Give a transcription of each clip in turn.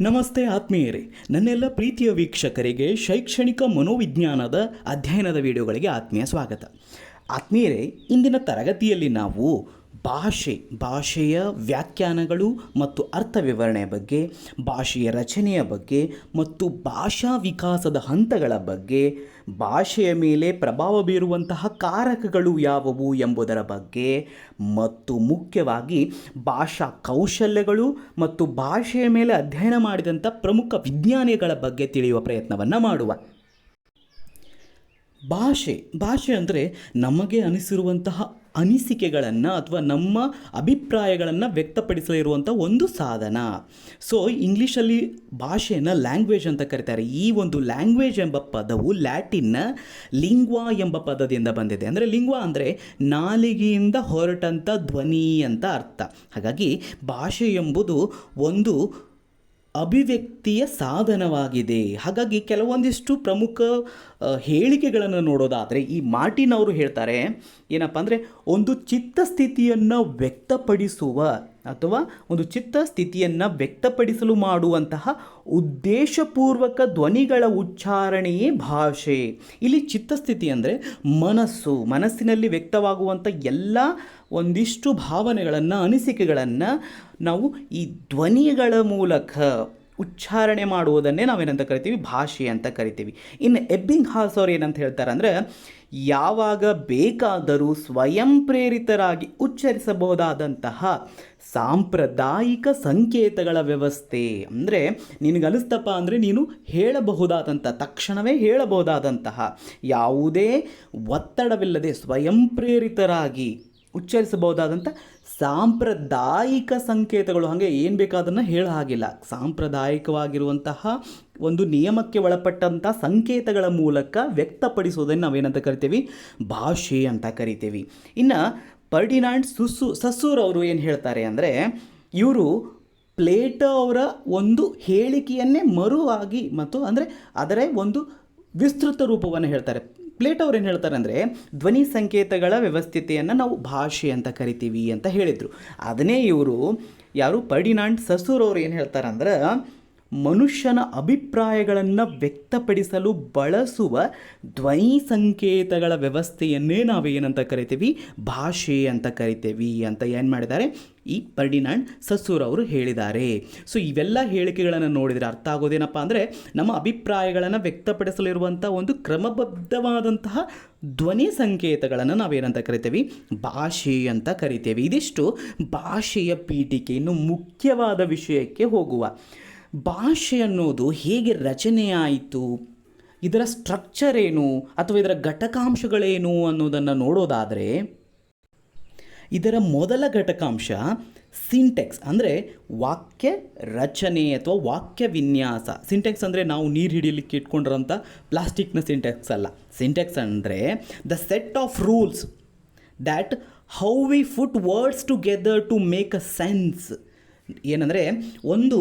ನಮಸ್ತೆ ಆತ್ಮೀಯರೇ, ನನ್ನೆಲ್ಲ ಪ್ರೀತಿಯ ವೀಕ್ಷಕರಿಗೆ ಶೈಕ್ಷಣಿಕ ಮನೋವಿಜ್ಞಾನದ ಅಧ್ಯಯನದ ವಿಡಿಯೋಗಳಿಗೆ ಆತ್ಮೀಯ ಸ್ವಾಗತ. ಆತ್ಮೀಯರೇ, ಇಂದಿನ ತರಗತಿಯಲ್ಲಿ ನಾವು ಭಾಷೆ, ಭಾಷೆಯ ವ್ಯಾಖ್ಯಾನಗಳು ಮತ್ತು ಅರ್ಥ ವಿವರಣೆಯ ಬಗ್ಗೆ, ಭಾಷೆಯ ರಚನೆಯ ಬಗ್ಗೆ ಮತ್ತು ಭಾಷಾ ವಿಕಾಸದ ಹಂತಗಳ ಬಗ್ಗೆ, ಭಾಷೆಯ ಮೇಲೆ ಪ್ರಭಾವ ಬೀರುವಂತಹ ಕಾರಕಗಳು ಯಾವುವು ಎಂಬುದರ ಬಗ್ಗೆ ಮತ್ತು ಮುಖ್ಯವಾಗಿ ಭಾಷಾ ಕೌಶಲ್ಯಗಳು ಮತ್ತು ಭಾಷೆಯ ಮೇಲೆ ಅಧ್ಯಯನ ಮಾಡಿದಂಥ ಪ್ರಮುಖ ವಿಜ್ಞಾನಿಗಳ ಬಗ್ಗೆ ತಿಳಿಯುವ ಪ್ರಯತ್ನವನ್ನು ಮಾಡುವ. ಭಾಷೆ ಭಾಷೆ ಅಂದರೆ ನಮಗೆ ಅನಿಸಿರುವಂತಹ ಅನಿಸಿಕೆಗಳನ್ನು ಅಥವಾ ನಮ್ಮ ಅಭಿಪ್ರಾಯಗಳನ್ನು ವ್ಯಕ್ತಪಡಿಸಲಿರುವಂಥ ಒಂದು ಸಾಧನ. ಸೊ ಇಂಗ್ಲೀಷಲ್ಲಿ ಭಾಷೆಯನ್ನು ಲ್ಯಾಂಗ್ವೇಜ್ ಅಂತ ಕರೀತಾರೆ. ಈ ಒಂದು ಲ್ಯಾಂಗ್ವೇಜ್ ಎಂಬ ಪದವು ಲ್ಯಾಟಿನ್ನ ಲಿಂಗ್ವಾ ಎಂಬ ಪದದಿಂದ ಬಂದಿದೆ. ಅಂದರೆ ಲಿಂಗ್ವಾ ಅಂದರೆ ನಾಲಿಗೆಯಿಂದ ಹೊರಟಂಥ ಧ್ವನಿ ಅಂತ ಅರ್ಥ. ಹಾಗಾಗಿ ಭಾಷೆ ಎಂಬುದು ಒಂದು ಅಭಿವ್ಯಕ್ತಿಯ ಸಾಧನವಾಗಿದೆ. ಹಾಗಾಗಿ ಕೆಲವೊಂದಿಷ್ಟು ಪ್ರಮುಖ ಹೇಳಿಕೆಗಳನ್ನು ನೋಡೋದಾದರೆ ಈ ಮಾರ್ಟಿನ್ ಅವರು ಹೇಳ್ತಾರೆ, ಏನಪ್ಪ ಅಂದರೆ ಒಂದು ಚಿತ್ತಸ್ಥಿತಿಯನ್ನು ವ್ಯಕ್ತಪಡಿಸುವ ಅಥವಾ ಒಂದು ಚಿತ್ತ ಸ್ಥಿತಿಯನ್ನು ವ್ಯಕ್ತಪಡಿಸಲು ಮಾಡುವಂತಹ ಉದ್ದೇಶಪೂರ್ವಕ ಧ್ವನಿಗಳ ಉಚ್ಚಾರಣೆಯೇ ಭಾಷೆ. ಇಲ್ಲಿ ಚಿತ್ತಸ್ಥಿತಿ ಅಂದರೆ ಮನಸ್ಸು, ಮನಸ್ಸಿನಲ್ಲಿ ವ್ಯಕ್ತವಾಗುವಂಥ ಎಲ್ಲ ಒಂದಿಷ್ಟು ಭಾವನೆಗಳನ್ನು, ಅನಿಸಿಕೆಗಳನ್ನು ನಾವು ಈ ಧ್ವನಿಗಳ ಮೂಲಕ ಉಚ್ಚಾರಣೆ ಮಾಡುವುದನ್ನೇ ನಾವೇನಂತ ಕರಿತೀವಿ? ಭಾಷೆ ಅಂತ ಕರಿತೀವಿ. ಇನ್ನು ಎಬ್ಬಿಂಗ್ ಹಾಸ್ ಅವ್ರು ಏನಂತ ಹೇಳ್ತಾರೆ ಯಾವಾಗ ಬೇಕಾದರೂ ಸ್ವಯಂ ಪ್ರೇರಿತರಾಗಿ ಉಚ್ಚರಿಸಬಹುದಾದಂತಹ ಸಾಂಪ್ರದಾಯಿಕ ಸಂಕೇತಗಳ ವ್ಯವಸ್ಥೆ, ಅಂದರೆ ನಿನಗನಿಸ್ತಪ್ಪ ಅಂದರೆ ನೀನು ಹೇಳಬಹುದಾದಂಥ ತಕ್ಷಣವೇ ಹೇಳಬಹುದಾದಂತಹ ಯಾವುದೇ ಒತ್ತಡವಿಲ್ಲದೆ ಸ್ವಯಂ ಪ್ರೇರಿತರಾಗಿ ಉಚ್ಚರಿಸಬಹುದಾದಂಥ ಸಾಂಪ್ರದಾಯಿಕ ಸಂಕೇತಗಳು, ಹಾಗೆ ಏನು ಬೇಕಾದನ್ನು ಹೇಳ ಹಾಗಿಲ್ಲ. ಸಾಂಪ್ರದಾಯಿಕವಾಗಿರುವಂತಹ ಒಂದು ನಿಯಮಕ್ಕೆ ಒಳಪಟ್ಟಂಥ ಸಂಕೇತಗಳ ಮೂಲಕ ವ್ಯಕ್ತಪಡಿಸೋದನ್ನು ನಾವೇನಂತ ಕರಿತೀವಿ? ಭಾಷೆ ಅಂತ ಕರಿತೀವಿ. ಇನ್ನು ಪರ್ಡಿನಾಂಡ್ ಸುಸು ಸಸೂರ್ ಅವರು ಏನು ಹೇಳ್ತಾರೆ ಅಂದರೆ, ಇವರು ಪ್ಲೇಟೋ ಅವರ ಒಂದು ಹೇಳಿಕೆಯನ್ನೇ ಮರುವಾಗಿ ಮತ್ತು ಅಂದರೆ ಅದರ ಒಂದು ವಿಸ್ತೃತ ರೂಪವನ್ನು ಹೇಳ್ತಾರೆ. ಪ್ಲೇಟ್ ಅವ್ರು ಏನು ಹೇಳ್ತಾರೆ ಅಂದರೆ ಧ್ವನಿ ಸಂಕೇತಗಳ ವ್ಯವಸ್ಥಿತೆಯನ್ನು ನಾವು ಭಾಷೆ ಅಂತ ಕರಿತೀವಿ ಅಂತ ಹೇಳಿದರು. ಅದನ್ನೇ ಇವರು ಯಾರು ಪರ್ಡಿನಾಂಡ್ ಸಸೂರ್ ಅವ್ರು ಏನು ಹೇಳ್ತಾರೆ ಅಂದ್ರೆ ಮನುಷ್ಯನ ಅಭಿಪ್ರಾಯಗಳನ್ನು ವ್ಯಕ್ತಪಡಿಸಲು ಬಳಸುವ ಧ್ವನಿ ಸಂಕೇತಗಳ ವ್ಯವಸ್ಥೆಯನ್ನೇ ನಾವು ಏನಂತ ಕರಿತೀವಿ? ಭಾಷೆ ಅಂತ ಕರಿತೀವಿ ಅಂತ ಏನು ಮಾಡಿದ್ದಾರೆ? ಈ ಪರ್ಡಿನಾಂಡ್ ಸಸೂರ್ ಅವರು ಹೇಳಿದ್ದಾರೆ. ಸೊ, ಇವೆಲ್ಲ ಹೇಳಿಕೆಗಳನ್ನು ನೋಡಿದರೆ ಅರ್ಥ ಆಗೋದೇನಪ್ಪ ಅಂದರೆ ನಮ್ಮ ಅಭಿಪ್ರಾಯಗಳನ್ನು ವ್ಯಕ್ತಪಡಿಸಲಿರುವಂಥ ಒಂದು ಕ್ರಮಬದ್ಧವಾದಂತಹ ಧ್ವನಿ ಸಂಕೇತಗಳನ್ನು ನಾವೇನಂತ ಕರಿತೀವಿ? ಭಾಷೆ ಅಂತ ಕರಿತೇವೆ. ಇದಿಷ್ಟು ಭಾಷೆಯ ಪೀಠಿಕೆ ಇನ್ನು ಮುಖ್ಯವಾದ ವಿಷಯಕ್ಕೆ ಹೋಗುವ. ಭಾಷೆ ಅನ್ನೋದು ಹೇಗೆ ರಚನೆಯಾಯಿತು ಇದರ ಸ್ಟ್ರಕ್ಚರ್ ಏನು? ಅಥವಾ ಇದರ ಘಟಕಾಂಶಗಳೇನು ಅನ್ನೋದನ್ನು ನೋಡೋದಾದರೆ, ಇದರ ಮೊದಲ ಘಟಕಾಂಶ ಸಿಂಟೆಕ್ಸ್ ಅಂದರೆ ವಾಕ್ಯ ರಚನೆ ಅಥವಾ ವಾಕ್ಯ ವಿನ್ಯಾಸ. ಸಿಂಟೆಕ್ಸ್ ಅಂದರೆ ನಾವು ನೀರು ಹಿಡಿಯಲಿಕ್ಕೆ ಇಟ್ಕೊಂಡಿರೋಂಥ ಪ್ಲಾಸ್ಟಿಕ್ನ ಸಿಂಟೆಕ್ಸ್ ಅಲ್ಲ. ಸಿಂಟೆಕ್ಸ್ ಅಂದರೆ the set of rules that how we put words together to make a sense ಏನಂದರೆ, ಒಂದು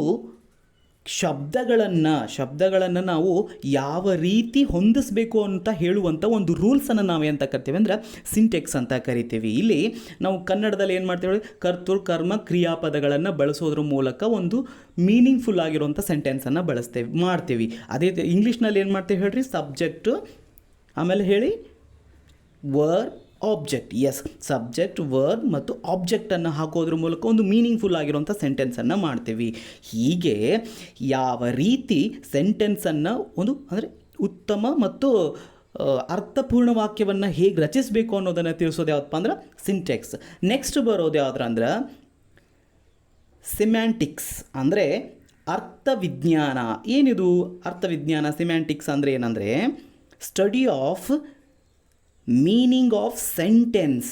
ಶಬ್ದಗಳನ್ನು ಶಬ್ದಗಳನ್ನು ನಾವು ಯಾವ ರೀತಿ ಹೊಂದಿಸಬೇಕು ಅಂತ ಹೇಳುವಂಥ ಒಂದು ರೂಲ್ಸನ್ನು ನಾವು ಎಂತ ಕರಿತೀವಿ ಅಂದರೆ ಸಿಂಟೆಕ್ಸ್ ಅಂತ ಕರಿತೀವಿ. ಇಲ್ಲಿ ನಾವು ಕನ್ನಡದಲ್ಲಿ ಏನು ಮಾಡ್ತೀವಿ ಕರ್ತೃ, ಕರ್ಮ, ಕ್ರಿಯಾಪದಗಳನ್ನು ಬಳಸೋದ್ರ ಮೂಲಕ ಒಂದು ಮೀನಿಂಗ್ಫುಲ್ ಆಗಿರುವಂಥ ಸೆಂಟೆನ್ಸನ್ನು ಬಳಸ್ತೇವೆ, ಮಾಡ್ತೀವಿ. ಅದೇ ಇಂಗ್ಲೀಷ್ನಲ್ಲಿ ಏನು ಮಾಡ್ತೀವಿ ಹೇಳ್ರಿ? ಸಬ್ಜೆಕ್ಟು ಆಮೇಲೆ ಹೇಳಿ verb object S subject word ಮತ್ತು ಆಬ್ಜೆಕ್ಟನ್ನು ಹಾಕೋದ್ರ ಮೂಲಕ ಒಂದು ಮೀನಿಂಗ್ಫುಲ್ ಆಗಿರುವಂಥ ಸೆಂಟೆನ್ಸನ್ನು ಮಾಡ್ತೀವಿ. ಹೀಗೆ ಯಾವ ರೀತಿ ಸೆಂಟೆನ್ಸನ್ನು ಒಂದು ಅಂದರೆ ಉತ್ತಮ ಮತ್ತು ಅರ್ಥಪೂರ್ಣ ವಾಕ್ಯವನ್ನು ಹೇಗೆ ರಚಿಸಬೇಕು ಅನ್ನೋದನ್ನು ತಿಳಿಸೋದು ಯಾವುದಪ್ಪ ಅಂದ್ರೆ ಸಿಂಟೆಕ್ಸ್ ನೆಕ್ಸ್ಟ್ ಬರೋದು ಯಾವ್ದ್ರ ಅಂದ್ರೆ ಸಿಮ್ಯಾಂಟಿಕ್ಸ್ ಅಂದರೆ ಅರ್ಥವಿಜ್ಞಾನ. ಏನಿದು ಅರ್ಥವಿಜ್ಞಾನ? ಸಿಮ್ಯಾಂಟಿಕ್ಸ್ ಅಂದರೆ ಏನಂದರೆ study of meaning of sentence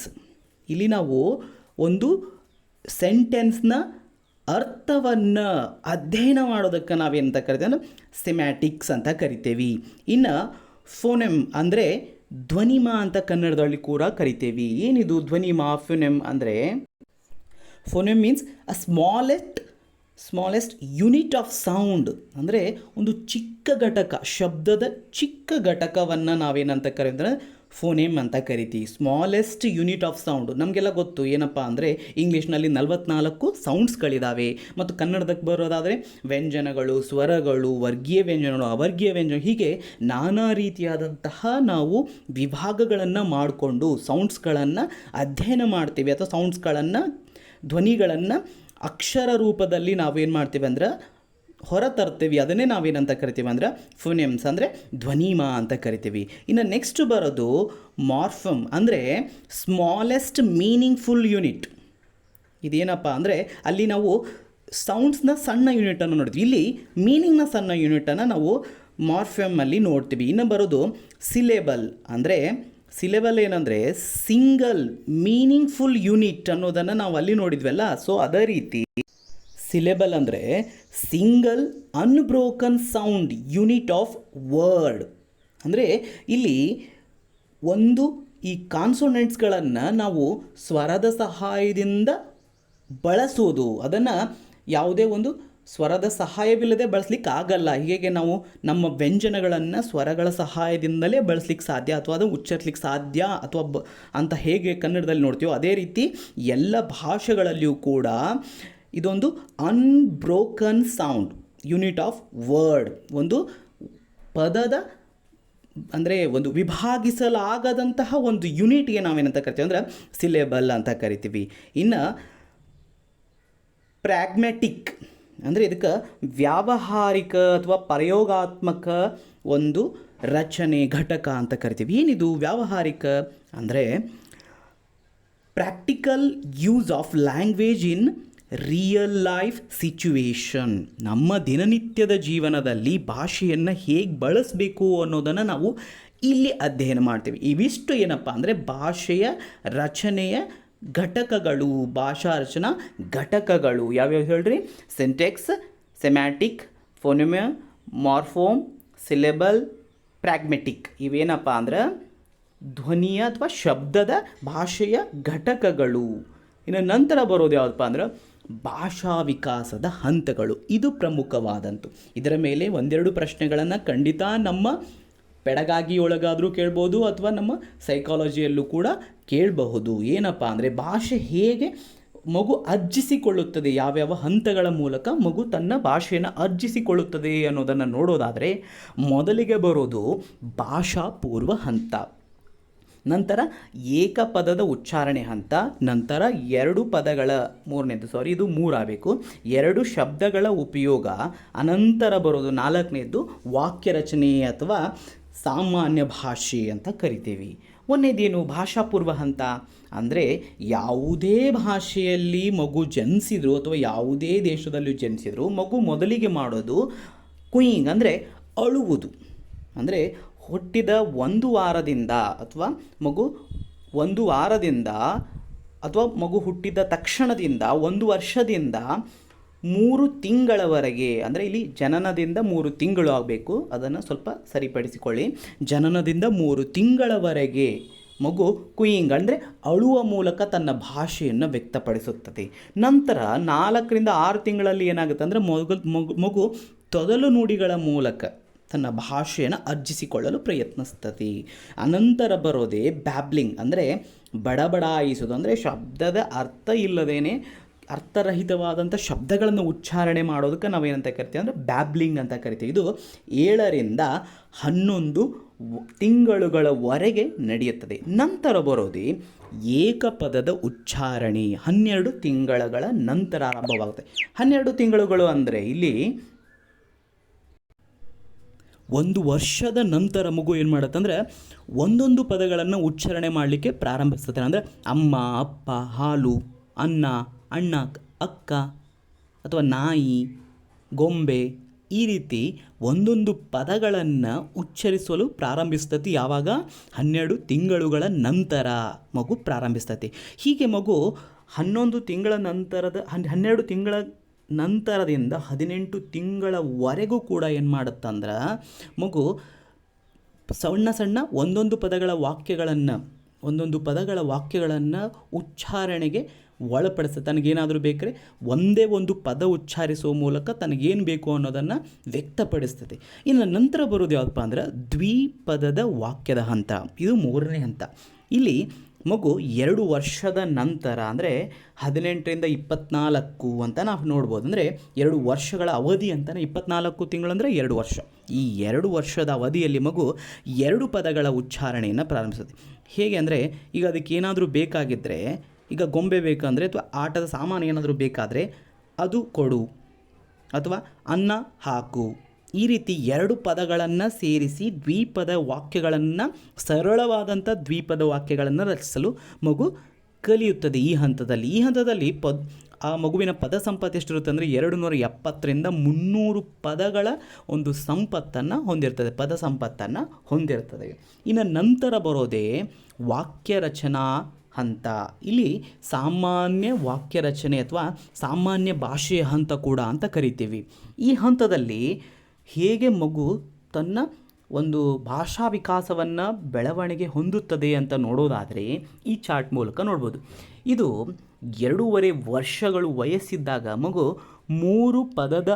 ಇಲ್ಲಿ ನಾವು ಒಂದು ಸೆಂಟೆನ್ಸ್ನ ಅರ್ಥವನ್ನು ಅಧ್ಯಯನ ಮಾಡೋದಕ್ಕೆ ನಾವೇನಂತ ಕರಿತೇವೆ ಅಂದರೆ ಸಿಮ್ಯಾಟಿಕ್ಸ್ ಅಂತ ಕರಿತೇವೆ. ಇನ್ನು ಫೋನೆಮ್ ಅಂದರೆ ಧ್ವನಿಮಾ ಅಂತ ಕನ್ನಡದಲ್ಲಿ ಕೂಡ ಕರಿತೇವೆ. ಏನಿದು ಧ್ವನಿಮಾ ಫೋನೆಮ್ ಅಂದರೆ phoneme means a smallest smallest unit of sound ಅಂದರೆ ಒಂದು ಚಿಕ್ಕ ಘಟಕ, ಶಬ್ದದ ಚಿಕ್ಕ ಘಟಕವನ್ನು ನಾವೇನಂತ ಕರೆದ್ರೆ ಫೋನೇಮ್ ಅಂತ ಕರಿತೀವಿ ಸ್ಮಾಲೆಸ್ಟ್ ಯೂನಿಟ್ ಆಫ್ ಸೌಂಡ್. ನಮಗೆಲ್ಲ ಗೊತ್ತು ಏನಪ್ಪ ಅಂದರೆ ಇಂಗ್ಲೀಷ್ನಲ್ಲಿ ನಲವತ್ನಾಲ್ಕು ಸೌಂಡ್ಸ್ಗಳಿದ್ದಾವೆ ಮತ್ತು ಕನ್ನಡದಕ್ಕೆ ಬರೋದಾದರೆ ವ್ಯಂಜನಗಳು, ಸ್ವರಗಳು, ವರ್ಗೀಯ ವ್ಯಂಜನಗಳು, ಅವರ್ಗೀಯ ವ್ಯಂಜನ ಹೀಗೆ ನಾನಾ ರೀತಿಯಾದಂತಹ ನಾವು ವಿಭಾಗಗಳನ್ನು ಮಾಡಿಕೊಂಡು ಸೌಂಡ್ಸ್ಗಳನ್ನು ಅಧ್ಯಯನ ಮಾಡ್ತೀವಿ. ಅಥವಾ ಸೌಂಡ್ಸ್ಗಳನ್ನು ಧ್ವನಿಗಳನ್ನು ಅಕ್ಷರ ರೂಪದಲ್ಲಿ ನಾವೇನು ಮಾಡ್ತೀವಿ ಅಂದ್ರೆ ಹೊರ ತರ್ತೀವಿ ಅದನ್ನೇ ನಾವೇನಂತ ಕರಿತೀವಿ ಅಂದ್ರೆ ಫೋನಿಯಮ್ಸ್ ಅಂದರೆ ಧ್ವನಿಮ ಅಂತ ಕರಿತೀವಿ. ಇನ್ನು ನೆಕ್ಸ್ಟ್ ಬರೋದು ಮಾರ್ಫಮ್ ಅಂದರೆ ಸ್ಮಾಲೆಸ್ಟ್ ಮೀನಿಂಗ್ಫುಲ್ ಯೂನಿಟ್. ಇದೇನಪ್ಪ ಅಂದರೆ ಅಲ್ಲಿ ನಾವು ಸೌಂಡ್ಸ್ನ ಸಣ್ಣ ಯೂನಿಟನ್ನು ನೋಡ್ತೀವಿ. ಇಲ್ಲಿ ಮೀನಿಂಗ್ನ ಸಣ್ಣ ಯೂನಿಟನ್ನು ನಾವು ಮಾರ್ಫಮಲ್ಲಿ ನೋಡ್ತೀವಿ. ಇನ್ನು ಬರೋದು ಸಿಲೆಬಲ್ ಅಂದರೆ ಸಿಲೆಬಲ್ ಏನಂದರೆ ಸಿಂಗಲ್ ಮೀನಿಂಗ್ಫುಲ್ ಯೂನಿಟ್ ಅನ್ನೋದನ್ನು ನಾವು ಅಲ್ಲಿ ನೋಡಿದ್ವಲ್ಲ. ಸೊ ಅದೇ ರೀತಿ ಸಿಲೆಬಲ್ ಅಂದರೆ single unbroken sound unit of word. ಅಂದರೆ ಇಲ್ಲಿ ಒಂದು ಈ ಕಾನ್ಸೋನೆಂಟ್ಸ್ಗಳನ್ನು ನಾವು ಸ್ವರದ ಸಹಾಯದಿಂದ ಬಳಸೋದು. ಅದನ್ನು ಯಾವುದೇ ಒಂದು ಸ್ವರದ ಸಹಾಯವಿಲ್ಲದೆ ಬಳಸ್ಲಿಕ್ಕೆ ಆಗಲ್ಲ. ಹೀಗೆ ನಾವು ನಮ್ಮ ವ್ಯಂಜನಗಳನ್ನು ಸ್ವರಗಳ ಸಹಾಯದಿಂದಲೇ ಬಳಸ್ಲಿಕ್ಕೆ ಸಾಧ್ಯ ಅಥವಾ ಅದು ಉಚ್ಚರಿಸ್ಲಿಕ್ಕೆ ಸಾಧ್ಯ ಅಥವಾ ಅಂತ ಹೇಗೆ ಕನ್ನಡದಲ್ಲಿ ನೋಡ್ತೀವೋ ಅದೇ ರೀತಿ ಎಲ್ಲ ಭಾಷೆಗಳಲ್ಲಿಯೂ ಕೂಡ ಇದೊಂದು unbroken sound unit of word ಒಂದು ಪದದ, ಅಂದರೆ ಒಂದು ವಿಭಾಗಿಸಲಾಗದಂತಹ ಒಂದು ಯೂನಿಟ್ಗೆ ನಾವೇನಂತ ಕರಿತೀವಿ ಅಂದರೆ ಸಿಲೆಬಲ್ ಅಂತ ಕರಿತೀವಿ. ಇನ್ನು ಪ್ರಾಗ್ಮೆಟಿಕ್ ಅಂದರೆ ಇದಕ್ಕೆ ವ್ಯಾವಹಾರಿಕ ಅಥವಾ ಪ್ರಯೋಗಾತ್ಮಕ ಒಂದು ರಚನೆ, ಘಟಕ ಅಂತ ಕರಿತೀವಿ. ಏನಿದು ವ್ಯಾವಹಾರಿಕ ಅಂದರೆ practical use of language in real life situation ನಮ್ಮ ದಿನನಿತ್ಯದ ಜೀವನದಲ್ಲಿ ಭಾಷೆಯನ್ನು ಹೇಗೆ ಬಳಸಬೇಕು ಅನ್ನೋದನ್ನು ನಾವು ಇಲ್ಲಿ ಅಧ್ಯಯನ ಮಾಡ್ತೀವಿ. ಇವಿಷ್ಟು ಏನಪ್ಪ ಅಂದರೆ ಭಾಷೆಯ ರಚನೆಯ ಘಟಕಗಳು, ಭಾಷಾ ರಚನಾ ಘಟಕಗಳು. ಯಾವ್ಯಾವ ಹೇಳ್ರಿ? ಸೆಂಟೆಕ್ಸ್ ಸೆಮ್ಯಾಟಿಕ್ ಫೋನಿಮ ಮಾರ್ಫೋಮ್ ಸಿಲೆಬಲ್ ಪ್ರಾಗ್ಮೆಟಿಕ್ ಇವೇನಪ್ಪ ಅಂದ್ರೆ ಧ್ವನಿಯ ಅಥವಾ ಶಬ್ದದ ಭಾಷೆಯ ಘಟಕಗಳು. ಇನ್ನು ನಂತರ ಬರೋದು ಯಾವುದಪ್ಪ ಅಂದ್ರೆ ಭಾಷಾ ವಿಕಾಸದ ಹಂತಗಳು. ಇದು ಪ್ರಮುಖವಾದಂತು. ಇದರ ಮೇಲೆ ಒಂದೆರಡು ಪ್ರಶ್ನೆಗಳನ್ನು ಖಂಡಿತ ನಮ್ಮ ಒಳಗಾದರೂ ಕೇಳ್ಬೋದು ಅಥವಾ ನಮ್ಮ ಸೈಕಾಲಜಿಯಲ್ಲೂ ಕೂಡ ಕೇಳಬಹುದು. ಏನಪ್ಪ ಅಂದರೆ ಭಾಷೆ ಹೇಗೆ ಮಗು ಅರ್ಜಿಸಿಕೊಳ್ಳುತ್ತದೆ, ಯಾವ್ಯಾವ ಹಂತಗಳ ಮೂಲಕ ಮಗು ತನ್ನ ಭಾಷೆಯನ್ನು ಅರ್ಜಿಸಿಕೊಳ್ಳುತ್ತದೆ ಅನ್ನೋದನ್ನು ನೋಡೋದಾದರೆ ಮೊದಲಿಗೆ ಬರೋದು ಭಾಷಾ ಪೂರ್ವ ಹಂತ. ನಂತರ ಏಕಪದದ ಉಚ್ಚಾರಣೆ ಹಂತ, ನಂತರ ಎರಡು ಪದಗಳ ಮೂರನೇದು ಸಾರಿ ಇದು ಮೂರಾಗಬೇಕು ಎರಡು ಶಬ್ದಗಳ ಉಪಯೋಗ, ಅನಂತರ ಬರೋದು ನಾಲ್ಕನೇದು ವಾಕ್ಯ ರಚನೆ ಅಥವಾ ಸಾಮಾನ್ಯ ಭಾಷೆ ಅಂತ ಕರಿತೀವಿ. ಒಂದನೇದೇನು ಭಾಷಾಪೂರ್ವ ಹಂತ? ಅಂದರೆ ಯಾವುದೇ ಭಾಷೆಯಲ್ಲಿ ಮಗು ಜನಿಸಿದ್ರು ಅಥವಾ ಯಾವುದೇ ದೇಶದಲ್ಲಿ ಜನಿಸಿದ್ರು, ಮಗು ಮೊದಲಿಗೆ ಮಾಡೋದು ಕುಯಿಂಗ್, ಅಂದರೆ ಅಳುವುದು. ಅಂದರೆ ಹುಟ್ಟಿದ ಒಂದು ವಾರದಿಂದ ಅಥವಾ ಮಗು ಒಂದು ವಾರದಿಂದ ಅಥವಾ ಮಗು ಹುಟ್ಟಿದ ತಕ್ಷಣದಿಂದ ಒಂದು ವರ್ಷದಿಂದ ಮೂರು ತಿಂಗಳವರೆಗೆ, ಅಂದರೆ ಇಲ್ಲಿ ಜನನದಿಂದ ಮೂರು ತಿಂಗಳು ಆಗಬೇಕು. ಅದನ್ನು ಸ್ವಲ್ಪ ಸರಿಪಡಿಸಿಕೊಳ್ಳಿ. ಜನನದಿಂದ ಮೂರು ತಿಂಗಳವರೆಗೆ ಮಗು ಕುಯಿಂಗ್, ಅಂದರೆ ಅಳುವ ಮೂಲಕ ತನ್ನ ಭಾಷೆಯನ್ನು ವ್ಯಕ್ತಪಡಿಸುತ್ತದೆ. ನಂತರ ನಾಲ್ಕರಿಂದ ಆರು ತಿಂಗಳಲ್ಲಿ ಏನಾಗುತ್ತೆ ಅಂದರೆ ಮಗು ಮಗು ತೊದಲು ನುಡಿಗಳ ಮೂಲಕ ತನ್ನ ಭಾಷೆಯನ್ನು ಅರ್ಜಿಸಿಕೊಳ್ಳಲು ಪ್ರಯತ್ನಿಸ್ತತಿ. ಅನಂತರ ಬರೋದೇ ಬ್ಯಾಬ್ಲಿಂಗ್ ಅಂದರೆ ಬಡಬಡಾಯಿಸೋದು ಅಂದರೆ ಶಬ್ದದ ಅರ್ಥ ಇಲ್ಲದೇನೆ ಅರ್ಥರಹಿತವಾದಂಥ ಶಬ್ದಗಳನ್ನು ಉಚ್ಚಾರಣೆ ಮಾಡೋದಕ್ಕೆ ನಾವೇನಂತ ಕರಿತೀವಿ ಅಂದರೆ ಬ್ಯಾಬ್ಲಿಂಗ್ ಅಂತ ಕರಿತೀವಿ. ಇದು ಏಳರಿಂದ ಹನ್ನೊಂದು ತಿಂಗಳುಗಳವರೆಗೆ ನಡೆಯುತ್ತದೆ. ನಂತರ ಬರೋದೇ ಏಕಪದದ ಉಚ್ಚಾರಣೆ. ಹನ್ನೆರಡು ತಿಂಗಳುಗಳ ನಂತರ ಆರಂಭವಾಗುತ್ತೆ. ಹನ್ನೆರಡು ತಿಂಗಳುಗಳು ಅಂದರೆ ಇಲ್ಲಿ ಒಂದು ವರ್ಷದ ನಂತರ ಮಗು ಏನು ಮಾಡುತ್ತೆ ಅಂದರೆ ಒಂದೊಂದು ಪದಗಳನ್ನು ಉಚ್ಚಾರಣೆ ಮಾಡಲಿಕ್ಕೆ ಪ್ರಾರಂಭಿಸ್ತದೆ ಅಂದರೆ ಅಮ್ಮ, ಅಪ್ಪ, ಹಾಲು, ಅನ್ನ, ಅಣ್ಣ, ಅಕ್ಕ ಅಥವಾ ನಾಯಿ, ಗೊಂಬೆ ಈ ರೀತಿ ಒಂದೊಂದು ಪದಗಳನ್ನು ಉಚ್ಚರಿಸಲು ಪ್ರಾರಂಭಿಸ್ತತಿ ಯಾವಾಗ? ಹನ್ನೆರಡು ತಿಂಗಳುಗಳ ನಂತರ ಮಗು ಪ್ರಾರಂಭಿಸ್ತತಿ. ಹೀಗೆ ಮಗು ಹನ್ನೊಂದು ತಿಂಗಳ ನಂತರದ ಹನ್, ಹನ್ನೆರಡು ತಿಂಗಳ ನಂತರದಿಂದ ಹದಿನೆಂಟು ತಿಂಗಳವರೆಗೂ ಕೂಡ ಏನು ಮಾಡುತ್ತಂದ್ರೆ, ಮಗು ಸಣ್ಣ ಸಣ್ಣ ಒಂದೊಂದು ಪದಗಳ ವಾಕ್ಯಗಳನ್ನು, ಒಂದೊಂದು ಪದಗಳ ವಾಕ್ಯಗಳನ್ನು ಉಚ್ಚಾರಣೆಗೆ ಒಳಪಡಿಸ ತನಗೇನಾದರೂ ಬೇಕರೆ ಒಂದೇ ಒಂದು ಪದ ಉಚ್ಚಾರಿಸುವ ಮೂಲಕ ತನಗೇನು ಬೇಕು ಅನ್ನೋದನ್ನು ವ್ಯಕ್ತಪಡಿಸ್ತದೆ. ಇನ್ನು ನಂತರ ಬರೋದು ಯಾವುದಪ್ಪ ಅಂದ್ರೆ ದ್ವಿಪದದ ವಾಕ್ಯದ ಹಂತ. ಇದು ಮೂರನೇ ಹಂತ. ಇಲ್ಲಿ ಮಗು ಎರಡು ವರ್ಷದ ನಂತರ, ಅಂದರೆ ಹದಿನೆಂಟರಿಂದ ಇಪ್ಪತ್ನಾಲ್ಕು ಅಂತ ನಾವು ನೋಡ್ಬೋದು. ಅಂದರೆ ಎರಡು ವರ್ಷಗಳ ಅವಧಿ ಅಂತಲೇ ಇಪ್ಪತ್ನಾಲ್ಕು ತಿಂಗಳಂದರೆ ಎರಡು ವರ್ಷ. ಈ ಎರಡು ವರ್ಷದ ಅವಧಿಯಲ್ಲಿ ಮಗು ಎರಡು ಪದಗಳ ಉಚ್ಚಾರಣೆಯನ್ನು ಪ್ರಾರಂಭಿಸುತ್ತೆ. ಹೇಗೆ ಅಂದರೆ, ಈಗ ಅದಕ್ಕೆ ಏನಾದರೂ ಬೇಕಾಗಿದ್ದರೆ ಈಗ ಗೊಂಬೆ ಬೇಕಂದರೆ ಅಥವಾ ಆಟದ ಸಾಮಾನು ಏನಾದರೂ ಬೇಕಾದರೆ ಅದು ಕೊಡು. ಅಥವಾ ಅನ್ನ ಹಾಕು. ಈ ರೀತಿ ಎರಡು ಪದಗಳನ್ನು ಸೇರಿಸಿ ದ್ವಿಪದ ವಾಕ್ಯಗಳನ್ನು ಸರಳವಾದಂಥ ದ್ವಿಪದ ವಾಕ್ಯಗಳನ್ನು ರಚಿಸಲು ಮಗು ಕಲಿಯುತ್ತದೆ ಈ ಹಂತದಲ್ಲಿ. ಈ ಹಂತದಲ್ಲಿ ಪದ್, ಆ ಮಗುವಿನ ಪದ ಸಂಪತ್ತು ಎಷ್ಟಿರುತ್ತೆ ಅಂದರೆ ಎರಡು ನೂರ ಎಪ್ಪತ್ತರಿಂದ ಮುನ್ನೂರು ಪದಗಳ ಒಂದು ಸಂಪತ್ತನ್ನು ಹೊಂದಿರ್ತದೆ, ಪದ ಸಂಪತ್ತನ್ನು ಹೊಂದಿರ್ತದೆ. ಇನ್ನು ನಂತರ ಬರೋದೇ ವಾಕ್ಯ ರಚನಾ ಹಂತ. ಇಲ್ಲಿ ಸಾಮಾನ್ಯ ವಾಕ್ಯ ರಚನೆ ಅಥವಾ ಸಾಮಾನ್ಯ ಭಾಷೆಯ ಹಂತ ಕೂಡ ಅಂತ ಕರಿತೀವಿ. ಈ ಹಂತದಲ್ಲಿ ಹೇಗೆ ಮಗು ತನ್ನ ಒಂದು ಭಾಷಾ ವಿಕಾಸವನ್ನು ಬೆಳವಣಿಗೆ ಹೊಂದುತ್ತದೆ ಅಂತ ನೋಡೋದಾದರೆ ಈ ಚಾರ್ಟ್ ಮೂಲಕ ನೋಡ್ಬೋದು. ಇದು ಎರಡೂವರೆ ವರ್ಷಗಳು ವಯಸ್ಸಿದ್ದಾಗ ಮಗು ಮೂರು ಪದದ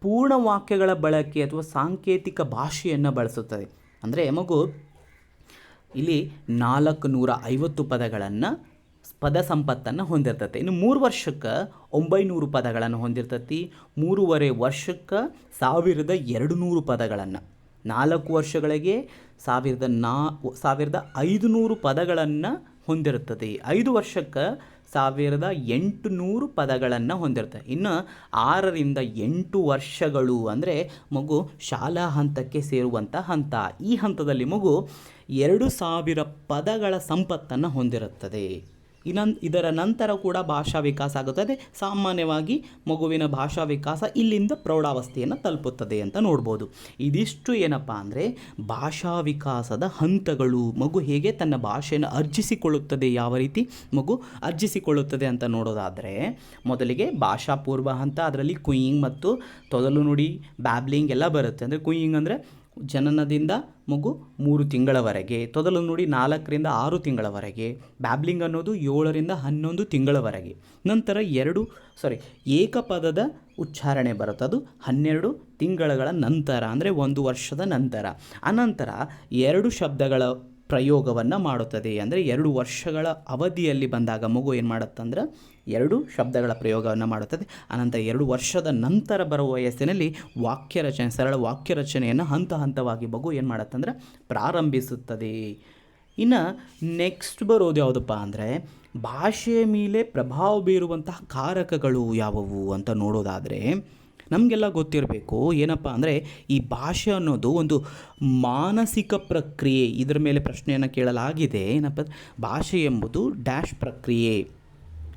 ಪೂರ್ಣ ವಾಕ್ಯಗಳ ಬಳಕೆ ಅಥವಾ ಸಾಂಕೇತಿಕ ಭಾಷೆಯನ್ನು ಬಳಸುತ್ತದೆ. ಅಂದರೆ ಮಗು ಇಲ್ಲಿ ನಾಲ್ಕು ನೂರ ಐವತ್ತು ಪದಗಳನ್ನು ಪದ ಸಂಪತ್ತನ್ನು ಹೊಂದಿರ್ತತಿ. ಇನ್ನು ಮೂರು ವರ್ಷಕ್ಕೆ ಒಂಬೈನೂರು ಪದಗಳನ್ನು ಹೊಂದಿರ್ತತಿ. ಮೂರುವರೆ ವರ್ಷಕ್ಕೆ ಸಾವಿರದ ಎರಡು ನೂರು ಪದಗಳನ್ನು. ನಾಲ್ಕು ವರ್ಷಗಳಿಗೆ ಸಾವಿರದ ನಾ, ಸಾವಿರದ ಐದು ನೂರು ಪದಗಳನ್ನು ಹೊಂದಿರುತ್ತದೆ ಐದು ವರ್ಷಕ್ಕೆ ಸಾವಿರದ ಎಂಟು ನೂರು ಪದಗಳನ್ನು ಹೊಂದಿರ್ತದೆ ಇನ್ನು ಆರರಿಂದ ಎಂಟು ವರ್ಷಗಳು ಅಂದರೆ ಮಗು ಶಾಲಾ ಹಂತಕ್ಕೆ ಸೇರುವಂಥ ಹಂತ. ಈ ಹಂತದಲ್ಲಿ ಮಗು ಎರಡು ಸಾವಿರ ಪದಗಳ ಸಂಪತ್ತನ್ನು ಹೊಂದಿರುತ್ತದೆ. ಇನ್ನೊಂದು ಇದರ ನಂತರ ಕೂಡ ಭಾಷಾ ವಿಕಾಸ ಆಗುತ್ತದೆ. ಸಾಮಾನ್ಯವಾಗಿ ಮಗುವಿನ ಭಾಷಾ ವಿಕಾಸ ಇಲ್ಲಿಂದ ಪ್ರೌಢಾವಸ್ಥೆಯನ್ನು ತಲುಪುತ್ತದೆ ಅಂತ ನೋಡ್ಬೋದು. ಇದಿಷ್ಟು ಏನಪ್ಪ ಅಂದರೆ ಭಾಷಾ ವಿಕಾಸದ ಹಂತಗಳು ಮಗು ಹೇಗೆ ತನ್ನ ಭಾಷೆಯನ್ನು ಅರ್ಜಿಸಿಕೊಳ್ಳುತ್ತದೆ, ಯಾವ ರೀತಿ ಮಗು ಅರ್ಜಿಸಿಕೊಳ್ಳುತ್ತದೆ ಅಂತ ನೋಡೋದಾದರೆ ಮೊದಲಿಗೆ ಭಾಷಾ ಪೂರ್ವ ಹಂತ, ಅದರಲ್ಲಿ ಕುಯಿಂಗ್ ಮತ್ತು ತೊದಲು ನುಡಿ, ಬ್ಯಾಬ್ಲಿಂಗ್ ಎಲ್ಲ ಬರುತ್ತೆ. ಅಂದರೆ ಕುಯಿಂಗ್ ಅಂದರೆ ಜನನದಿಂದ ಮಗು ಮೂರು ತಿಂಗಳವರೆಗೆ, ತೊದಲು ನುಡಿ ನಾಲ್ಕರಿಂದ ಆರು ತಿಂಗಳವರೆಗೆ, ಬ್ಯಾಬ್ಲಿಂಗ್ ಅನ್ನೋದು ಏಳರಿಂದ ಹನ್ನೊಂದು ತಿಂಗಳವರೆಗೆ. ನಂತರ ಎರಡು ಸಾರಿ ಏಕಪದದ ಉಚ್ಚಾರಣೆ ಬರುತ್ತೆ. ಅದು ಹನ್ನೆರಡು ತಿಂಗಳ ನಂತರ, ಅಂದರೆ ಒಂದು ವರ್ಷದ ನಂತರ. ಅನಂತರ ಎರಡು ಶಬ್ದಗಳ ಪ್ರಯೋಗವನ್ನು ಮಾಡುತ್ತದೆ. ಅಂದರೆ ಎರಡು ವರ್ಷಗಳ ಅವಧಿಯಲ್ಲಿ ಬಂದಾಗ ಮಗು ಏನು ಮಾಡುತ್ತಂದ್ರೆ ಎರಡು ಶಬ್ದಗಳ ಪ್ರಯೋಗವನ್ನು ಮಾಡುತ್ತದೆ. ಅನಂತರ ಎರಡು ವರ್ಷದ ನಂತರ ಬರುವ ವಯಸ್ಸಿನಲ್ಲಿ ವಾಕ್ಯ ರಚನೆ, ಸರಳ ವಾಕ್ಯ ರಚನೆಯನ್ನು ಹಂತ ಹಂತವಾಗಿ ಮಗು ಏನು ಮಾಡುತ್ತಂದ್ರೆ ಪ್ರಾರಂಭಿಸುತ್ತದೆ. ಇನ್ನು ನೆಕ್ಸ್ಟ್ ಬರೋದು ಯಾವುದಪ್ಪ ಅಂದರೆ ಭಾಷೆಯ ಮೇಲೆ ಪ್ರಭಾವ ಬೀರುವಂತಹ ಕಾರಕಗಳು ಯಾವುವು ಅಂತ ನೋಡೋದಾದರೆ ನಮಗೆಲ್ಲ ಗೊತ್ತಿರಬೇಕು ಏನಪ್ಪ ಅಂದರೆ ಈ ಭಾಷೆ ಅನ್ನೋದು ಒಂದು ಮಾನಸಿಕ ಪ್ರಕ್ರಿಯೆ. ಇದರ ಮೇಲೆ ಪ್ರಶ್ನೆಯನ್ನು ಕೇಳಲಾಗಿದೆ ಏನಪ್ಪ ಭಾಷೆ ಎಂಬುದು ಡ್ಯಾಶ್ ಪ್ರಕ್ರಿಯೆ.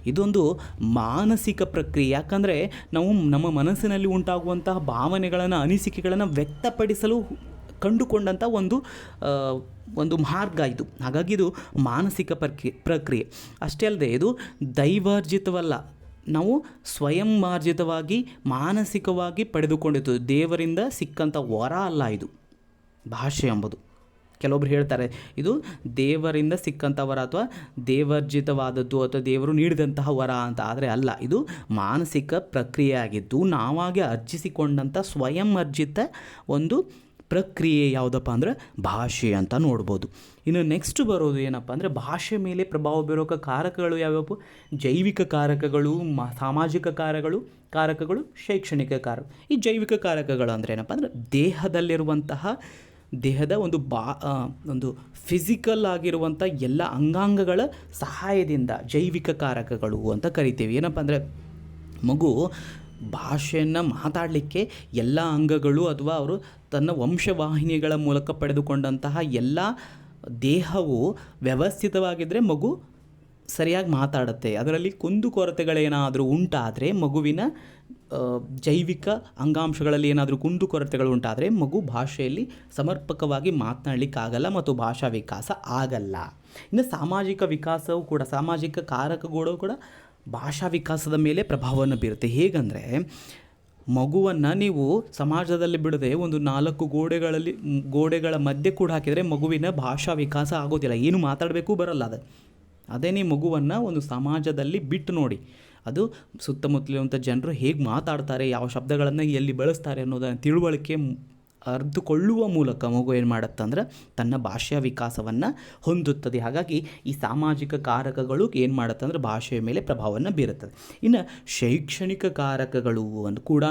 ಇದೊಂದು ಮಾನಸಿಕ ಪ್ರಕ್ರಿಯೆ. ಯಾಕಂದರೆ ನಾವು ನಮ್ಮ ಮನಸ್ಸಿನಲ್ಲಿ ಉಂಟಾಗುವಂತಹ ಭಾವನೆಗಳನ್ನು, ಅನಿಸಿಕೆಗಳನ್ನು ವ್ಯಕ್ತಪಡಿಸಲು ಕಂಡುಕೊಂಡಂಥ ಒಂದು ಒಂದು ಮಾರ್ಗ ಇದು. ಹಾಗಾಗಿ ಇದು ಮಾನಸಿಕ ಪ್ರಕ್ರಿಯೆ ಪ್ರಕ್ರಿಯೆ. ಅಷ್ಟೇ ಅಲ್ಲದೆ ಇದು ದೈವಾರ್ಜಿತವಲ್ಲ. ನಾವು ಸ್ವಯಂ ಮಾರ್ಜಿತವಾಗಿ ಮಾನಸಿಕವಾಗಿ ಪಡೆದುಕೊಂಡಿದ್ದು ದೇವರಿಂದ ಸಿಕ್ಕಂಥ ವರ ಅಲ್ಲ ಇದು. ಭಾಷೆ ಎಂಬುದು. ಕೆಲವೊಬ್ರು ಹೇಳ್ತಾರೆ, ಇದು ದೇವರಿಂದ ಸಿಕ್ಕಂಥ ವರ ಅಥವಾ ದೇವರ್ಜಿತವಾದದ್ದು ಅಥವಾ ದೇವರು ನೀಡಿದಂತಹ ವರ ಅಂತ. ಆದರೆ ಅಲ್ಲ, ಇದು ಮಾನಸಿಕ ಪ್ರಕ್ರಿಯೆ ಆಗಿದ್ದು ನಾವಾಗೆ ಅರ್ಜಿಸಿಕೊಂಡಂಥ ಸ್ವಯಂ ಅರ್ಜಿತ ಒಂದು ಪ್ರಕ್ರಿಯೆ ಯಾವುದಪ್ಪ ಅಂದರೆ ಭಾಷೆ ಅಂತ ನೋಡ್ಬೋದು. ಇನ್ನು ನೆಕ್ಸ್ಟ್ ಬರೋದು ಏನಪ್ಪ ಅಂದರೆ ಭಾಷೆ ಮೇಲೆ ಪ್ರಭಾವ ಬೀರೋಕ ಕಾರಕಗಳು ಯಾವ್ಯಾವು ಜೈವಿಕ ಕಾರಕಗಳು, ಮ, ಸಾಮಾಜಿಕ ಕಾರಗಳು ಕಾರಕಗಳು, ಶೈಕ್ಷಣಿಕ ಕಾರಕ. ಈ ಜೈವಿಕ ಕಾರಕಗಳು ಅಂದರೆ ಏನಪ್ಪ ಅಂದರೆ ದೇಹದಲ್ಲಿರುವಂತಹ ದೇಹದ ಒಂದು ಬಾ ಒಂದು ಫಿಸಿಕಲ್ ಆಗಿರುವಂಥ ಎಲ್ಲ ಅಂಗಾಂಗಗಳ ಸಹಾಯದಿಂದ ಜೈವಿಕ ಕಾರಕಗಳು ಅಂತ ಕರಿತೀವಿ. ಏನಪ್ಪ ಅಂದರೆ ಮಗು ಭಾಷೆಯನ್ನು ಮಾತಾಡಲಿಕ್ಕೆ ಎಲ್ಲ ಅಂಗಗಳು ಅಥವಾ ಅವರು ತನ್ನ ವಂಶವಾಹಿನಿಗಳ ಮೂಲಕ ಪಡೆದುಕೊಂಡಂತಹ ಎಲ್ಲ ದೇಹವು ವ್ಯವಸ್ಥಿತವಾಗಿದ್ದರೆ ಮಗು ಸರಿಯಾಗಿ ಮಾತಾಡುತ್ತೆ. ಅದರಲ್ಲಿ ಕುಂದುಕೊರತೆಗಳೇನಾದರೂ ಉಂಟಾದರೆ ಮಗುವಿನ ಜೈವಿಕ ಅಂಗಾಂಶಗಳಲ್ಲಿ ಏನಾದರೂ ಕುಂದುಕೊರತೆಗಳು ಉಂಟಾದರೆ ಮಗು ಭಾಷೆಯಲ್ಲಿ ಸಮರ್ಪಕವಾಗಿ ಮಾತನಾಡಲಿಕ್ಕಾಗಲ್ಲ ಮತ್ತು ಭಾಷಾ ವಿಕಾಸ ಆಗಲ್ಲ. ಇನ್ನು ಸಾಮಾಜಿಕ ವಿಕಾಸವು ಕೂಡ, ಸಾಮಾಜಿಕ ಕಾರಕಗಳು ಕೂಡ ಭಾಷಾ ವಿಕಾಸದ ಮೇಲೆ ಪ್ರಭಾವವನ್ನು ಬೀರುತ್ತೆ. ಹೇಗಂದರೆ ಮಗುವನ್ನು ನೀವು ಸಮಾಜದಲ್ಲಿ ಬಿಡದೆ ಒಂದು ನಾಲ್ಕು ಗೋಡೆಗಳಲ್ಲಿ, ಗೋಡೆಗಳ ಮಧ್ಯೆ ಕೂಡ ಹಾಕಿದರೆ ಮಗುವಿನ ಭಾಷಾ ವಿಕಾಸ ಆಗೋದಿಲ್ಲ. ಏನು ಮಾತಾಡಬೇಕು ಬರಲ್ಲ ಅದು. ಅದೇ ನೀವು ಮಗುವನ್ನು ಒಂದು ಸಮಾಜದಲ್ಲಿ ಬಿಟ್ಟು ನೋಡಿ. ಅದು ಸುತ್ತಮುತ್ತಲಿರುವಂಥ ಜನರು ಹೇಗೆ ಮಾತಾಡ್ತಾರೆ, ಯಾವ ಶಬ್ದಗಳನ್ನು ಎಲ್ಲಿ ಬಳಸ್ತಾರೆ ಅನ್ನೋದನ್ನು ತಿಳುವಳಿಕೆ ಅರ್ದುಕೊಳ್ಳುವ ಮೂಲಕ ಮಗು ಏನು ಮಾಡುತ್ತಂದ್ರೆ ತನ್ನ ಭಾಷೆಯ ವಿಕಾಸವನ್ನು ಹೊಂದುತ್ತದೆ. ಹಾಗಾಗಿ ಈ ಸಾಮಾಜಿಕ ಕಾರಕಗಳು ಏನು ಮಾಡುತ್ತಂದ್ರೆ ಭಾಷೆಯ ಮೇಲೆ ಪ್ರಭಾವವನ್ನು ಬೀರುತ್ತದೆ. ಇನ್ನು ಶೈಕ್ಷಣಿಕ ಕಾರಕಗಳು ಅಂತ ಕೂಡ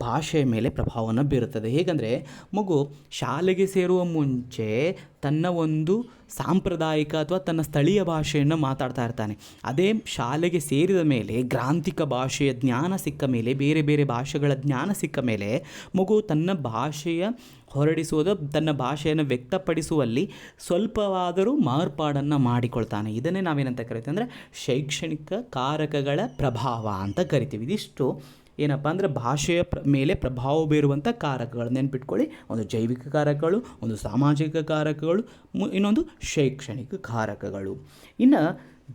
ಭಾಷೆಯ ಮೇಲೆ ಪ್ರಭಾವವನ್ನು ಬೀರುತ್ತದೆ. ಹೇಗೆಂದರೆ, ಮಗು ಶಾಲೆಗೆ ಸೇರುವ ಮುಂಚೆ ತನ್ನ ಒಂದು ಸಾಂಪ್ರದಾಯಿಕ ಅಥವಾ ತನ್ನ ಸ್ಥಳೀಯ ಭಾಷೆಯನ್ನು ಮಾತಾಡ್ತಾ ಇರ್ತಾನೆ. ಅದೇ ಶಾಲೆಗೆ ಸೇರಿದ ಮೇಲೆ, ಗ್ರಾಂಥಿಕ ಭಾಷೆಯ ಜ್ಞಾನ ಸಿಕ್ಕ ಮೇಲೆ, ಬೇರೆ ಬೇರೆ ಭಾಷೆಗಳ ಜ್ಞಾನ ಸಿಕ್ಕ ಮೇಲೆ, ಮಗು ತನ್ನ ಭಾಷೆಯ ಹೊರಡಿಸುವುದು, ತನ್ನ ಭಾಷೆಯನ್ನು ವ್ಯಕ್ತಪಡಿಸುವಲ್ಲಿ ಸ್ವಲ್ಪವಾದರೂ ಮಾರ್ಪಾಡನ್ನು ಮಾಡಿಕೊಳ್ತಾನೆ. ಇದನ್ನೇ ನಾವೇನಂತ ಕರಿತೀವಿ ಅಂದರೆ, ಶೈಕ್ಷಣಿಕ ಕಾರಕಗಳ ಪ್ರಭಾವ ಅಂತ ಕರಿತೀವಿ. ಇದಿಷ್ಟು ಏನಪ್ಪ ಅಂದರೆ ಭಾಷೆಯ ಪ್ರ, ಮೇಲೆ ಪ್ರಭಾವ ಬೀರುವಂಥ ಕಾರಕಗಳು. ನೆನ್ಪಿಟ್ಕೊಳ್ಳಿ, ಒಂದು ಜೈವಿಕ ಕಾರಕಗಳು, ಒಂದು ಸಾಮಾಜಿಕ ಕಾರಕಗಳು ಇನ್ನೊಂದು ಶೈಕ್ಷಣಿಕ ಕಾರಕಗಳು. ಇನ್ನು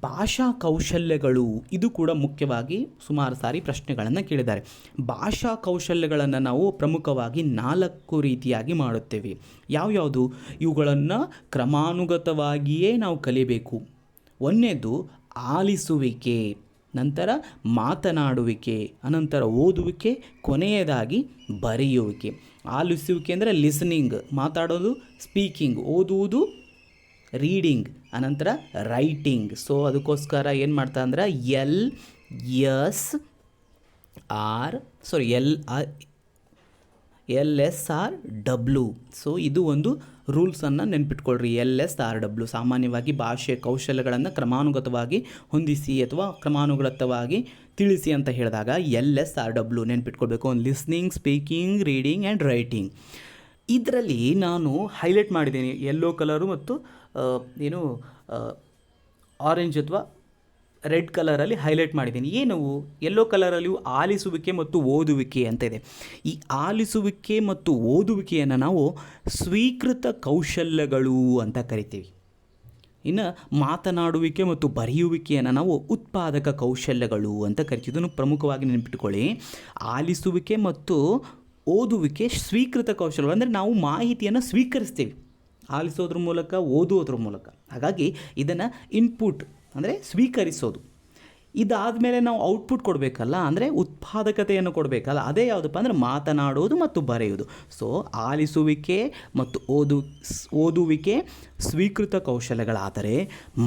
ಭಾಷಾ ಕೌಶಲ್ಯಗಳು, ಇದು ಕೂಡ ಮುಖ್ಯವಾಗಿ ಸುಮಾರು ಸಾರಿ ಪ್ರಶ್ನೆಗಳನ್ನು ಕೇಳಿದ್ದಾರೆ. ಭಾಷಾ ಕೌಶಲ್ಯಗಳನ್ನು ನಾವು ಪ್ರಮುಖವಾಗಿ ನಾಲ್ಕು ರೀತಿಯಾಗಿ ಮಾಡುತ್ತೇವೆ. ಯಾವ್ಯಾವುದು ಇವುಗಳನ್ನು ಕ್ರಮಾನುಗತವಾಗಿಯೇ ನಾವು ಕಲಿಬೇಕು. ಒಂದನೇದು ಆಲಿಸುವಿಕೆ. ನಂತರ ಮಾತನಾಡುವಿಕೆ, ಅನಂತರ ಓದುವಿಕೆ, ಕೊನೆಯದಾಗಿ ಬರೆಯುವಿಕೆ. ಆಲಿಸುವಿಕೆ ಅಂದರೆ ಲಿಸನಿಂಗ್ ಮಾತಾಡೋದು ಸ್ಪೀಕಿಂಗ್ ಓದುವುದು ರೀಡಿಂಗ್ ಅನಂತರ ರೈಟಿಂಗ್ ಸೊ ಅದಕ್ಕೋಸ್ಕರ ಏನು ಮಾಡ್ತಾ ಅಂದ್ರೆ L S R sorry L L S R W so ಇದು ಒಂದು ರೂಲ್ಸನ್ನು ನೆನ್ಪಿಟ್ಕೊಳ್ರಿ. ಎಲ್ ಎಸ್ ಆರ್ ಡಬ್ಲ್ಯೂ ಸಾಮಾನ್ಯವಾಗಿ ಭಾಷೆ ಕೌಶಲ್ಯಗಳನ್ನು ಕ್ರಮಾನುಗತವಾಗಿ ಹೊಂದಿಸಿ ಅಥವಾ ಕ್ರಮಾನುಗತವಾಗಿ ತಿಳಿಸಿ ಅಂತ ಹೇಳಿದಾಗ ಎಲ್ ಎಸ್ ಆರ್ ಡಬ್ಲ್ಯೂ ನೆನ್ಪಿಟ್ಕೊಳ್ಬೇಕು. ಒಂದು listening speaking reading and writing ಇದರಲ್ಲಿ ನಾನು ಹೈಲೈಟ್ ಮಾಡಿದ್ದೀನಿ. ಯೆಲ್ಲೋ ಕಲರು ಮತ್ತು ಏನು ಆರೆಂಜ್ ಅಥವಾ ರೆಡ್ ಕಲರಲ್ಲಿ ಹೈಲೈಟ್ ಮಾಡಿದ್ದೀನಿ. ಏನವು ಯೆಲ್ಲೋ ಕಲರಲ್ಲಿಯೂ ಆಲಿಸುವಿಕೆ ಮತ್ತು ಓದುವಿಕೆ ಅಂತ ಇದೆ. ಈ ಆಲಿಸುವಿಕೆ ಮತ್ತು ಓದುವಿಕೆಯನ್ನು ನಾವು ಸ್ವೀಕೃತ ಕೌಶಲ್ಯಗಳು ಅಂತ ಕರಿತೀವಿ. ಇನ್ನು ಮಾತನಾಡುವಿಕೆ ಮತ್ತು ಬರೆಯುವಿಕೆಯನ್ನು ನಾವು ಉತ್ಪಾದಕ ಕೌಶಲ್ಯಗಳು ಅಂತ ಕರಿತೀವಿ. ಇದನ್ನು ಪ್ರಮುಖವಾಗಿ ನೆನಪಿಟ್ಕೊಳ್ಳಿ. ಆಲಿಸುವಿಕೆ ಮತ್ತು ಓದುವಿಕೆ ಸ್ವೀಕೃತ ಕೌಶಲ್ಯಗಳು. ಅಂದರೆ ನಾವು ಮಾಹಿತಿಯನ್ನು ಸ್ವೀಕರಿಸ್ತೀವಿ. ಆಲಿಸೋದ್ರ ಮೂಲಕ, ಓದುವುದ್ರ ಮೂಲಕ. ಹಾಗಾಗಿ ಇದನ್ನು ಇನ್ಪುಟ್ ಅಂದರೆ ಸ್ವೀಕರಿಸೋದು. ಇದಾದ ಮೇಲೆ ನಾವು ಔಟ್ಪುಟ್ ಕೊಡಬೇಕಲ್ಲ, ಅಂದರೆ ಉತ್ಪಾದಕತೆಯನ್ನು ಕೊಡಬೇಕಲ್ಲ, ಅದೇ ಯಾವುದಪ್ಪ ಅಂದರೆ ಮಾತನಾಡೋದು ಮತ್ತು ಬರೆಯೋದು. ಸೊ ಆಲಿಸುವಿಕೆ ಮತ್ತು ಓದು, ಓದುವಿಕೆ ಸ್ವೀಕೃತ ಕೌಶಲ್ಯಗಳಾದರೆ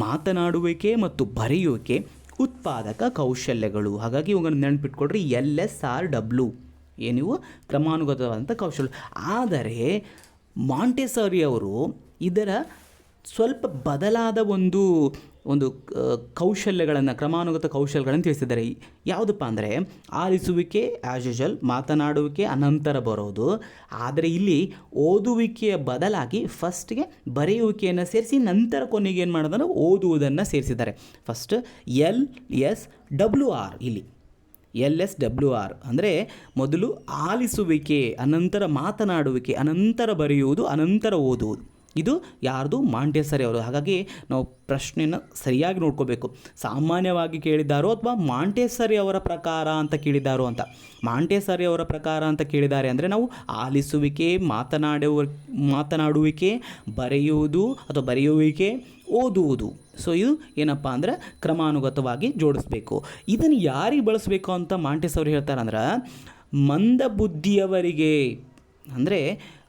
ಮಾತನಾಡುವಿಕೆ ಮತ್ತು ಬರೆಯುವಿಕೆ ಉತ್ಪಾದಕ ಕೌಶಲ್ಯಗಳು. ಹಾಗಾಗಿ ಇವುಗಳನ್ನು ನೆನಪಿಟ್ಕೊಡ್ರಿ ಎಲ್ ಎಸ್ ಆರ್ ಡಬ್ಲ್ಯೂ. ಏನಿವು ಕ್ರಮಾನುಗತವಾದಂಥ ಕೌಶಲ್ಯ ಆದರೆ ಮಾಂಟೆಸರಿ ಅವರು ಇದರ ಸ್ವಲ್ಪ ಬದಲಾದ ಒಂದು ಒಂದು ಕೌಶಲ್ಯಗಳನ್ನು, ಕ್ರಮಾನುಗತ ಕೌಶಲ್ಯಗಳನ್ನು ತಿಳಿಸಿದ್ದಾರೆ. ಯಾವುದಪ್ಪ ಅಂದರೆ, ಆಲಿಸುವಿಕೆ ಆ್ಯಸ್ ಯೂಶಲ್ ಮಾತನಾಡುವಿಕೆ ಅನಂತರ ಬರೋದು. ಆದರೆ ಇಲ್ಲಿ ಓದುವಿಕೆಯ ಬದಲಾಗಿ ಫಸ್ಟ್ಗೆ ಬರೆಯುವಿಕೆಯನ್ನು ಸೇರಿಸಿ, ನಂತರ ಕೊನೆಗೆ ಏನು ಮಾಡೋದನ್ನು ಓದುವುದನ್ನು ಸೇರಿಸಿದ್ದಾರೆ. First L S W R ಇಲ್ಲಿ. ಎಲ್ ಎಸ್ ಡಬ್ಲ್ಯೂ ಆರ್ ಅಂದರೆ ಮೊದಲು ಆಲಿಸುವಿಕೆ, ಅನಂತರ ಮಾತನಾಡುವಿಕೆ, ಅನಂತರ ಬರೆಯುವುದು, ಅನಂತರ ಓದುವುದು. ಇದು ಯಾರ್ದು ಮಾಂಟೇಸರಿ ಅವರು. ಹಾಗಾಗಿ ನಾವು ಪ್ರಶ್ನೆಯನ್ನು ಸರಿಯಾಗಿ ನೋಡ್ಕೋಬೇಕು. ಸಾಮಾನ್ಯವಾಗಿ ಕೇಳಿದ್ದಾರೋ ಅಥವಾ ಮಾಂಟೇಸರಿ ಅವರ ಪ್ರಕಾರ ಅಂತ ಕೇಳಿದ್ದಾರೋ ಅಂತ. ಮಾಂಟೇಸರಿ ಅವರ ಪ್ರಕಾರ ಅಂತ ಕೇಳಿದ್ದಾರೆ ಅಂದರೆ ನಾವು ಆಲಿಸುವಿಕೆ, ಮಾತನಾಡುವ, ಮಾತನಾಡುವಿಕೆ, ಬರೆಯುವುದು ಅಥವಾ ಬರೆಯುವಿಕೆ, ಓದುವುದು. ಸೊ ಇದು ಏನಪ್ಪ ಅಂದರೆ ಕ್ರಮಾನುಗತವಾಗಿ ಜೋಡಿಸ್ಬೇಕು. ಇದನ್ನು ಯಾರಿಗೆ ಬಳಸಬೇಕು ಅಂತ ಮಾಂಟೇಸ್ ಹೇಳ್ತಾರೆ ಅಂದ್ರೆ ಮಂದಬುದ್ಧಿಯವರಿಗೆ. ಅಂದರೆ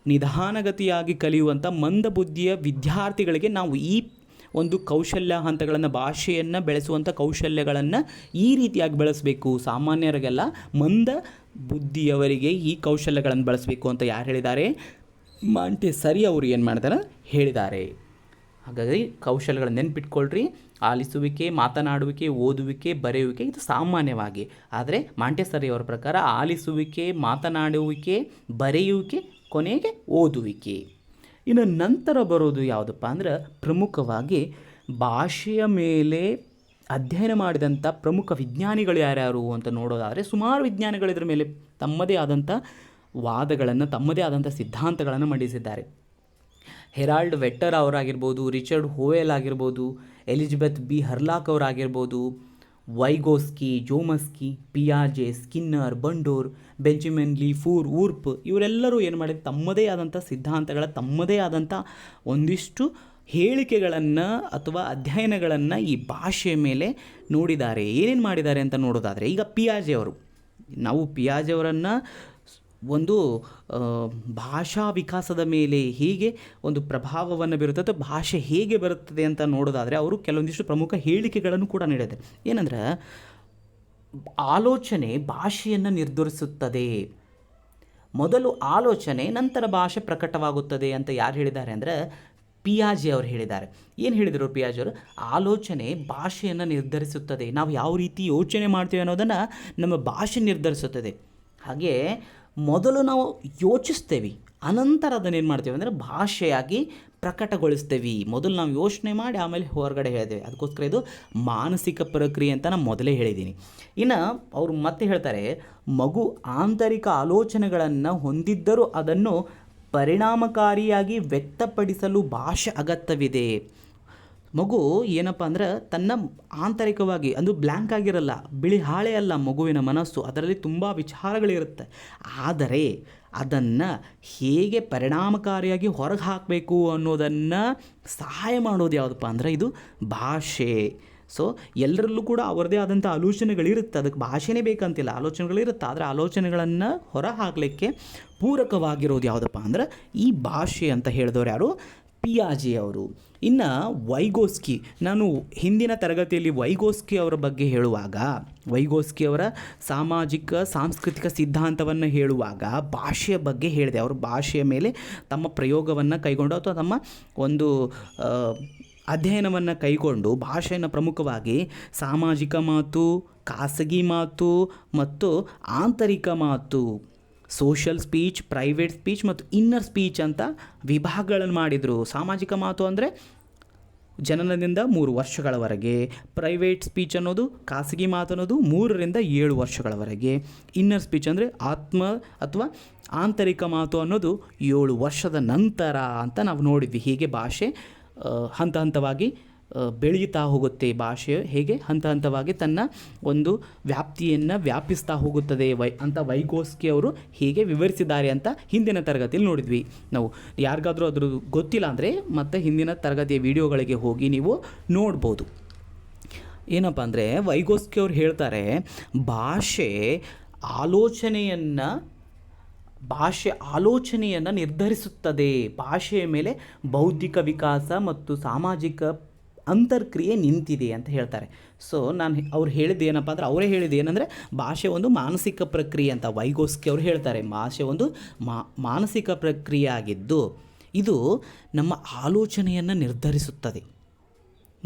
ನಿಧಾನಗತಿಯಾಗಿ ಕಲಿಯುವಂಥ ಮಂದಬುದ್ಧಿಯ ವಿದ್ಯಾರ್ಥಿಗಳಿಗೆ ನಾವು ಈ ಒಂದು ಕೌಶಲ್ಯ ಹಂತಗಳನ್ನು, ಭಾಷೆಯನ್ನು ಬೆಳೆಸುವಂಥ ಕೌಶಲ್ಯಗಳನ್ನು ಈ ರೀತಿಯಾಗಿ ಬೆಳೆಸಬೇಕು. ಸಾಮಾನ್ಯರಿಗೆಲ್ಲ ಮಂದ ಬುದ್ಧಿಯವರಿಗೆ ಈ ಕೌಶಲ್ಯಗಳನ್ನು ಬಳಸಬೇಕು ಅಂತ ಯಾರು ಹೇಳಿದ್ದಾರೆ? ಮಾಂಟೆ ಸರಿ ಅವರು ಏನು ಮಾಡ್ತಾರೆ? ಹೇಳಿದ್ದಾರೆ. ಹಾಗಾಗಿ ಕೌಶಲ್ಯಗಳನ್ನು ನೆನ್ಪಿಟ್ಕೊಳ್ರಿ. ಆಲಿಸುವಿಕೆ, ಮಾತನಾಡುವಿಕೆ, ಓದುವಿಕೆ, ಬರೆಯುವಿಕೆ ಇದು ಸಾಮಾನ್ಯವಾಗಿ. ಆದರೆ ಮಾಂಟೆಸರಿ ಅವರ ಪ್ರಕಾರ ಆಲಿಸುವಿಕೆ, ಮಾತನಾಡುವಿಕೆ, ಬರೆಯುವಿಕೆ ಕೊನೆಗೆ ಓದುವಿಕೆ. ಇನ್ನು ನಂತರ ಬರೋದು ಯಾವುದಪ್ಪ ಅಂದ್ರೆ ಪ್ರಮುಖವಾಗಿ ಭಾಷೆಯ ಮೇಲೆ ಅಧ್ಯಯನ ಮಾಡಿದಂಥ ಪ್ರಮುಖ ವಿಜ್ಞಾನಿಗಳು ಯಾರ್ಯಾರು ಅಂತ ನೋಡೋದಾದರೆ ಸುಮಾರು ವಿಜ್ಞಾನಿಗಳು ಇದರ ಮೇಲೆ ತಮ್ಮದೇ ಆದಂಥ ವಾದಗಳನ್ನು, ತಮ್ಮದೇ ಆದಂಥ ಸಿದ್ಧಾಂತಗಳನ್ನು ಮಂಡಿಸಿದ್ದಾರೆ. ಹೆರಾಲ್ಡ್ ವೆಟ್ಟರ್ ಅವರಾಗಿರ್ಬೋದು, ರಿಚರ್ಡ್ ಹೋವೆಲ್ ಆಗಿರ್ಬೋದು, ಎಲಿಜಬೆತ್ ಬಿ ಹರ್ಲಾಕ್ ಅವರಾಗಿರ್ಬೋದು, ವೈಗೋಸ್ಕಿ, ಜೋಮಸ್ಕಿ ಪಿಯಾಜೆ ಸ್ಕಿನ್ನರ್, ಬಂಡೋರ್ ಬೆಂಜಮಿನ್, ಲೀಫೂರ್, ಊರ್ಪ್ ಇವರೆಲ್ಲರೂ ಏನು ಮಾಡಿದ್ರು, ತಮ್ಮದೇ ಆದಂಥ ಸಿದ್ಧಾಂತಗಳ, ತಮ್ಮದೇ ಆದಂಥ ಒಂದಿಷ್ಟು ಹೇಳಿಕೆಗಳನ್ನು ಅಥವಾ ಅಧ್ಯಯನಗಳನ್ನು ಈ ಭಾಷೆಯ ಮೇಲೆ ನೋಡಿದ್ದಾರೆ. ಏನೇನು ಮಾಡಿದ್ದಾರೆ ಅಂತ ನೋಡೋದಾದರೆ, ಈಗ ಪಿಯಾಜೆ ಅವರು. ನಾವು ಪಿಯಾಜೆ ಅವರನ್ನು ಒಂದು ಭಾಷಾ ವಿಕಾಸದ ಮೇಲೆ ಹೇಗೆ ಒಂದು ಪ್ರಭಾವವನ್ನು ಬೀರುತ್ತೆ ಅಥವಾ ಭಾಷೆ ಹೇಗೆ ಬರುತ್ತದೆ ಅಂತ ನೋಡೋದಾದರೆ, ಅವರು ಕೆಲವೊಂದಿಷ್ಟು ಪ್ರಮುಖ ಹೇಳಿಕೆಗಳನ್ನು ಕೂಡ ನೀಡಿದೆ ಏನಂದ್ರೆ ಆಲೋಚನೆ ಭಾಷೆಯನ್ನು ನಿರ್ಧರಿಸುತ್ತದೆ. ಮೊದಲು ಆಲೋಚನೆ, ನಂತರ ಭಾಷೆ ಪ್ರಕಟವಾಗುತ್ತದೆ ಅಂತ ಯಾರು ಹೇಳಿದ್ದಾರೆ ಅಂದರೆ ಪಿಯಾಜಿ ಅವರು ಹೇಳಿದ್ದಾರೆ. ಏನು ಹೇಳಿದರು ಪಿಯಾಜಿ ಅವರು? ಆಲೋಚನೆ ಭಾಷೆಯನ್ನು ನಿರ್ಧರಿಸುತ್ತದೆ. ನಾವು ಯಾವ ರೀತಿ ಯೋಚನೆ ಮಾಡ್ತೀವಿ ಅನ್ನೋದನ್ನು ನಮ್ಮ ಭಾಷೆ ನಿರ್ಧರಿಸುತ್ತದೆ. ಹಾಗೆ ಮೊದಲು ನಾವು ಯೋಚಿಸ್ತೇವೆ, ಅನಂತರ ಅದನ್ನೇನು ಮಾಡ್ತೀವಿ ಅಂದರೆ ಭಾಷೆಯಾಗಿ ಪ್ರಕಟಗೊಳಿಸ್ತೇವೆ. ಮೊದಲು ನಾವು ಯೋಚನೆ ಮಾಡಿ ಆಮೇಲೆ ಹೊರಗಡೆ ಹೇಳ್ತೇವೆ. ಅದಕ್ಕೋಸ್ಕರ ಇದು ಮಾನಸಿಕ ಪ್ರಕ್ರಿಯೆ ಅಂತ ನಾನು ಮೊದಲೇ ಹೇಳಿದ್ದೀನಿ. ಇನ್ನು ಅವರು ಮತ್ತೆ ಹೇಳ್ತಾರೆ, ಮಗು ಆಂತರಿಕ ಆಲೋಚನೆಗಳನ್ನು ಹೊಂದಿದ್ದರೂ ಅದನ್ನು ಪರಿಣಾಮಕಾರಿಯಾಗಿ ವ್ಯಕ್ತಪಡಿಸಲು ಭಾಷೆ ಅಗತ್ಯವಿದೆ. ಮಗು ಏನಪ್ಪ ಅಂದ್ರೆ ತನ್ನ ಆಂತರಿಕವಾಗಿ, ಅದು ಬ್ಲ್ಯಾಂಕ್ ಆಗಿರಲ್ಲ, ಬಿಳಿ ಹಾಳೆ ಅಲ್ಲ ಮಗುವಿನ ಮನಸ್ಸು, ಅದರಲ್ಲಿ ತುಂಬ ವಿಚಾರಗಳಿರುತ್ತೆ. ಆದರೆ ಅದನ್ನು ಹೇಗೆ ಪರಿಣಾಮಕಾರಿಯಾಗಿ ಹೊರಗೆ ಹಾಕಬೇಕು ಅನ್ನೋದನ್ನು ಸಹಾಯ ಮಾಡೋದು ಯಾವುದಪ್ಪ ಅಂದ್ರೆ ಇದು ಭಾಷೆ. ಸೊ ಎಲ್ಲರಲ್ಲೂ ಕೂಡ ಅವರದೇ ಆದಂಥ ಆಲೋಚನೆಗಳಿರುತ್ತೆ. ಅದಕ್ಕೆ ಭಾಷೆನೇ ಬೇಕಂತಿಲ್ಲ. ಆಲೋಚನೆಗಳಿರುತ್ತೆ. ಆದರೆ ಆಲೋಚನೆಗಳನ್ನು ಹೊರ ಹಾಕಲಿಕ್ಕೆ ಪೂರಕವಾಗಿರೋದು ಯಾವುದಪ್ಪ ಅಂದ್ರೆ ಈ ಭಾಷೆ ಅಂತ ಹೇಳಿದವರು ಯಾರು? ಪಿಯಾಜೆ ಅವರು. ಇನ್ನು ವೈಗೋಸ್ಕಿ, ನಾನು ಹಿಂದಿನ ತರಗತಿಯಲ್ಲಿ ವೈಗೋಸ್ಕಿ ಅವರ ಬಗ್ಗೆ ಹೇಳುವಾಗ, ವೈಗೋಸ್ಕಿ ಅವರ ಸಾಮಾಜಿಕ, ಸಾಂಸ್ಕೃತಿಕ ಸಿದ್ಧಾಂತವನ್ನು ಹೇಳುವಾಗ ಭಾಷೆಯ ಬಗ್ಗೆ ಹೇಳಿದೆ. ಅವರು ಭಾಷೆಯ ಮೇಲೆ ತಮ್ಮ ಪ್ರಯೋಗವನ್ನು ಕೈಗೊಂಡು ಅಥವಾ ತಮ್ಮ ಒಂದು ಅಧ್ಯಯನವನ್ನು ಕೈಗೊಂಡು ಭಾಷೆಯನ್ನು ಪ್ರಮುಖವಾಗಿ ಸಾಮಾಜಿಕ ಮಾತು, ಖಾಸಗಿ ಮಾತು ಮತ್ತು ಆಂತರಿಕ ಮಾತು ಸೋಷಲ್ ಸ್ಪೀಚ್ ಪ್ರೈವೇಟ್ ಸ್ಪೀಚ್ ಮತ್ತು ಇನ್ನರ್ ಸ್ಪೀಚ್ ಅಂತ ವಿಭಾಗಗಳನ್ನು ಮಾಡಿದರು. ಸಾಮಾಜಿಕ ಮಾತು ಅಂದರೆ ಜನನದಿಂದ ಮೂರು ವರ್ಷಗಳವರೆಗೆ ಪ್ರೈವೇಟ್ ಸ್ಪೀಚ್ ಅನ್ನೋದು ಖಾಸಗಿ ಮಾತು ಅನ್ನೋದು ಮೂರರಿಂದ ಏಳು ವರ್ಷಗಳವರೆಗೆ ಇನ್ನರ್ ಸ್ಪೀಚ್ ಅಂದರೆ ಆತ್ಮ ಅಥವಾ ಆಂತರಿಕ ಮಾತು ಅನ್ನೋದು ಏಳು ವರ್ಷದ ನಂತರ ಅಂತ ನಾವು ನೋಡಿದ್ವಿ. ಹೀಗೆ ಭಾಷೆ ಹಂತ ಹಂತವಾಗಿ ಬೆಳೀತಾ ಹೋಗುತ್ತೆ ಭಾಷೆ ಹೇಗೆ? ಹಂತ ಹಂತವಾಗಿ ತನ್ನ ಒಂದು ವ್ಯಾಪ್ತಿಯನ್ನು ವ್ಯಾಪಿಸ್ತಾ ಹೋಗುತ್ತದೆ. ವೈ, ಅಂತ ವೈಗೋಸ್ಕಿ ಅವರು ಹೀಗೆ ವಿವರಿಸಿದ್ದಾರೆ ಅಂತ ಹಿಂದಿನ ತರಗತಿಯಲ್ಲಿ ನೋಡಿದ್ವಿ. ನಾವು ಯಾರಿಗಾದರೂ ಅದ್ರ ಗೊತ್ತಿಲ್ಲ ಅಂದರೆ ಮತ್ತೆ ಹಿಂದಿನ ತರಗತಿಯ ವಿಡಿಯೋಗಳಿಗೆ ಹೋಗಿ ನೀವು ನೋಡ್ಬೋದು. ಏನಪ್ಪ ಅಂದರೆ ವೈಗೋಸ್ಕಿ ಅವ್ರು ಹೇಳ್ತಾರೆ, ಭಾಷೆ ಆಲೋಚನೆಯನ್ನು ಭಾಷೆ ಆಲೋಚನೆಯನ್ನು ನಿರ್ಧರಿಸುತ್ತದೆ. ಭಾಷೆಯ ಮೇಲೆ ಬೌದ್ಧಿಕ ವಿಕಾಸ ಮತ್ತು ಸಾಮಾಜಿಕ ಅಂತರ್ಕ್ರಿಯೆ ನಿಂತಿದೆ ಅಂತ ಹೇಳ್ತಾರೆ. ಸೊ ನಾನು ಅವ್ರು ಹೇಳಿದ್ದು ಏನಪ್ಪ ಅಂದ್ರೆ, ಅವರೇ ಹೇಳಿದ್ದು ಏನಂದರೆ, ಭಾಷೆ ಒಂದು ಮಾನಸಿಕ ಪ್ರಕ್ರಿಯೆ ಅಂತ ವೈಗೋಸ್ಕಿ ಅವರು ಹೇಳ್ತಾರೆ. ಭಾಷೆ ಒಂದು ಮಾನಸಿಕ ಪ್ರಕ್ರಿಯೆ ಆಗಿದ್ದು, ಇದು ನಮ್ಮ ಆಲೋಚನೆಯನ್ನು ನಿರ್ಧರಿಸುತ್ತದೆ.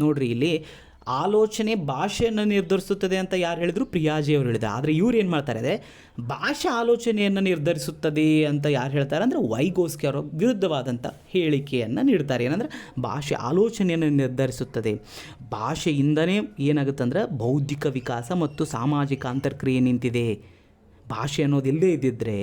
ನೋಡ್ರಿ ಇಲ್ಲಿ ಆಲೋಚನೆ ಭಾಷೆಯನ್ನು ನಿರ್ಧರಿಸುತ್ತದೆ ಅಂತ ಯಾರು ಹೇಳಿದ್ರು ಪ್ರಿಯಾಜಿ ಅವರು ಹೇಳಿದ್ದಾರೆ. ಆದರೆ ಇವ್ರು ಏನು ಮಾಡ್ತಾರೆ ಅಂದರೆ ಭಾಷೆ ಆಲೋಚನೆಯನ್ನು ನಿರ್ಧರಿಸುತ್ತದೆ ಅಂತ ಯಾರು ಹೇಳ್ತಾರೆ ಅಂದರೆ ವೈಗೋಸ್ಕಿ ಅವರ ವಿರುದ್ಧವಾದಂಥ ಹೇಳಿಕೆಯನ್ನು ನೀಡ್ತಾರೆ. ಏನಂದರೆ ಭಾಷೆ ಆಲೋಚನೆಯನ್ನು ನಿರ್ಧರಿಸುತ್ತದೆ. ಭಾಷೆಯಿಂದನೇ ಏನಾಗುತ್ತಂದ್ರೆ ಬೌದ್ಧಿಕ ವಿಕಾಸ ಮತ್ತು ಸಾಮಾಜಿಕ ಅಂತರ್ಕ್ರಿಯೆ ನಿಂತಿದೆ. ಭಾಷೆ ಅನ್ನೋದು ಇಲ್ಲದೇ ಇದ್ದಿದ್ದರೆ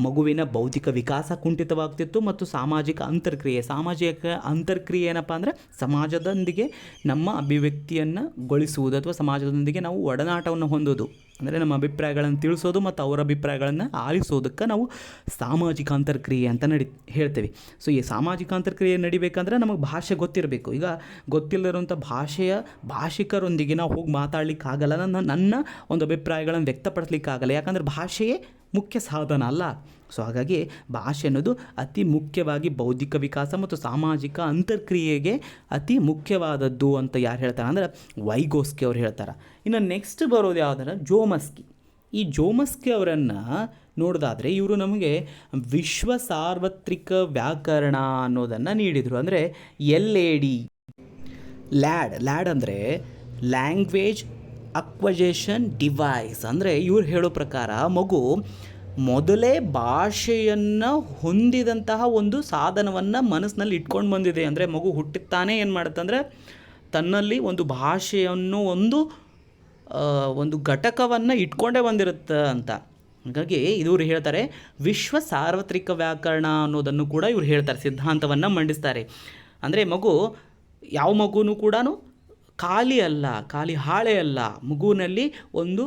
ಮಗುವಿನ ಬೌದ್ಧಿಕ ವಿಕಾಸ ಕುಂಠಿತವಾಗ್ತಿತ್ತು ಮತ್ತು ಸಾಮಾಜಿಕ ಅಂತರ್ಕ್ರಿಯೆ ಸಾಮಾಜಿಕ ಅಂತರ್ಕ್ರಿಯೆ ಏನಪ್ಪ ಅಂದರೆ ಸಮಾಜದೊಂದಿಗೆ ನಮ್ಮ ಅಭಿವ್ಯಕ್ತಿಯನ್ನು ಗೊಳಿಸುವುದು ಅಥವಾ ಸಮಾಜದೊಂದಿಗೆ ನಾವು ಒಡನಾಟವನ್ನು ಹೊಂದೋದು ಅಂದರೆ ನಮ್ಮ ಅಭಿಪ್ರಾಯಗಳನ್ನು ತಿಳಿಸೋದು ಮತ್ತು ಅವರ ಅಭಿಪ್ರಾಯಗಳನ್ನು ಆಲಿಸೋದಕ್ಕೆ ನಾವು ಸಾಮಾಜಿಕ ಅಂತರ್ಕ್ರಿಯೆ ಅಂತ ನಡಿ ಹೇಳ್ತೇವೆ. ಸೊ ಈ ಸಾಮಾಜಿಕ ಅಂತರ್ಕ್ರಿಯೆ ನಡಿಬೇಕಂದ್ರೆ ನಮಗೆ ಭಾಷೆ ಗೊತ್ತಿರಬೇಕು. ಈಗ ಗೊತ್ತಿಲ್ಲದಿರುವಂಥ ಭಾಷೆಯ ಭಾಷಿಕರೊಂದಿಗೆ ನಾವು ಹೋಗಿ ಮಾತಾಡಲಿಕ್ಕಾಗಲ್ಲ ನನ್ನ ನನ್ನ ಒಂದು ಅಭಿಪ್ರಾಯಗಳನ್ನು ವ್ಯಕ್ತಪಡಿಸ್ಲಿಕ್ಕಾಗಲ್ಲ. ಯಾಕಂದರೆ ಭಾಷೆಯೇ ಮುಖ್ಯ ಸಾಧನ ಅಲ್ಲ. ಸೊ ಹಾಗಾಗಿ ಭಾಷೆ ಅನ್ನೋದು ಅತಿ ಮುಖ್ಯವಾಗಿ ಬೌದ್ಧಿಕ ವಿಕಾಸ ಮತ್ತು ಸಾಮಾಜಿಕ ಅಂತರ್ಕ್ರಿಯೆಗೆ ಅತಿ ಮುಖ್ಯವಾದದ್ದು ಅಂತ ಯಾರು ಹೇಳ್ತಾರೆ ಅಂದರೆ ವೈಗೋಸ್ಕಿ ಅವ್ರು ಹೇಳ್ತಾರೆ. ಇನ್ನು ನೆಕ್ಸ್ಟ್ ಬರೋದು ಯಾವುದಂದ್ರೆ ಜೋಮಸ್ಕಿ. ಈ ಜೋಮಸ್ಕಿ ಅವರನ್ನು ನೋಡೋದಾದರೆ ಇವರು ನಮಗೆ ವಿಶ್ವ ಸಾರ್ವತ್ರಿಕ ವ್ಯಾಕರಣ ಅನ್ನೋದನ್ನು ನೀಡಿದರು. ಅಂದರೆ L A D. LAD. LAD ಅಂದರೆ ಲ್ಯಾಂಗ್ವೇಜ್ ಅಕ್ವಜೇಷನ್ ಡಿವೈಸ್. ಅಂದರೆ ಇವ್ರು ಹೇಳೋ ಪ್ರಕಾರ ಮಗು ಮೊದಲೇ ಭಾಷೆಯನ್ನು ಹೊಂದಿದಂತಹ ಒಂದು ಸಾಧನವನ್ನು ಮನಸ್ಸಿನಲ್ಲಿ ಇಟ್ಕೊಂಡು ಬಂದಿದೆ. ಅಂದರೆ ಮಗು ಹುಟ್ಟಿತ್ತಾನೆ ಏನು ಮಾಡುತ್ತಂದರೆ ತನ್ನಲ್ಲಿ ಒಂದು ಭಾಷೆಯನ್ನು ಒಂದು ಒಂದು ಘಟಕವನ್ನು ಇಟ್ಕೊಂಡೇ ಬಂದಿರುತ್ತೆ ಅಂತ. ಹಾಗಾಗಿ ಇವರು ಹೇಳ್ತಾರೆ, ವಿಶ್ವ ಸಾರ್ವತ್ರಿಕ ವ್ಯಾಕರಣ ಅನ್ನೋದನ್ನು ಕೂಡ ಇವರು ಹೇಳ್ತಾರೆ, ಸಿದ್ಧಾಂತವನ್ನು ಮಂಡಿಸ್ತಾರೆ. ಅಂದರೆ ಮಗು ಯಾವ ಮಗುನೂ ಕೂಡ ಖಾಲಿ ಅಲ್ಲ, ಖಾಲಿ ಹಾಳೆ ಅಲ್ಲ. ಮಗುವಿನಲ್ಲಿ ಒಂದು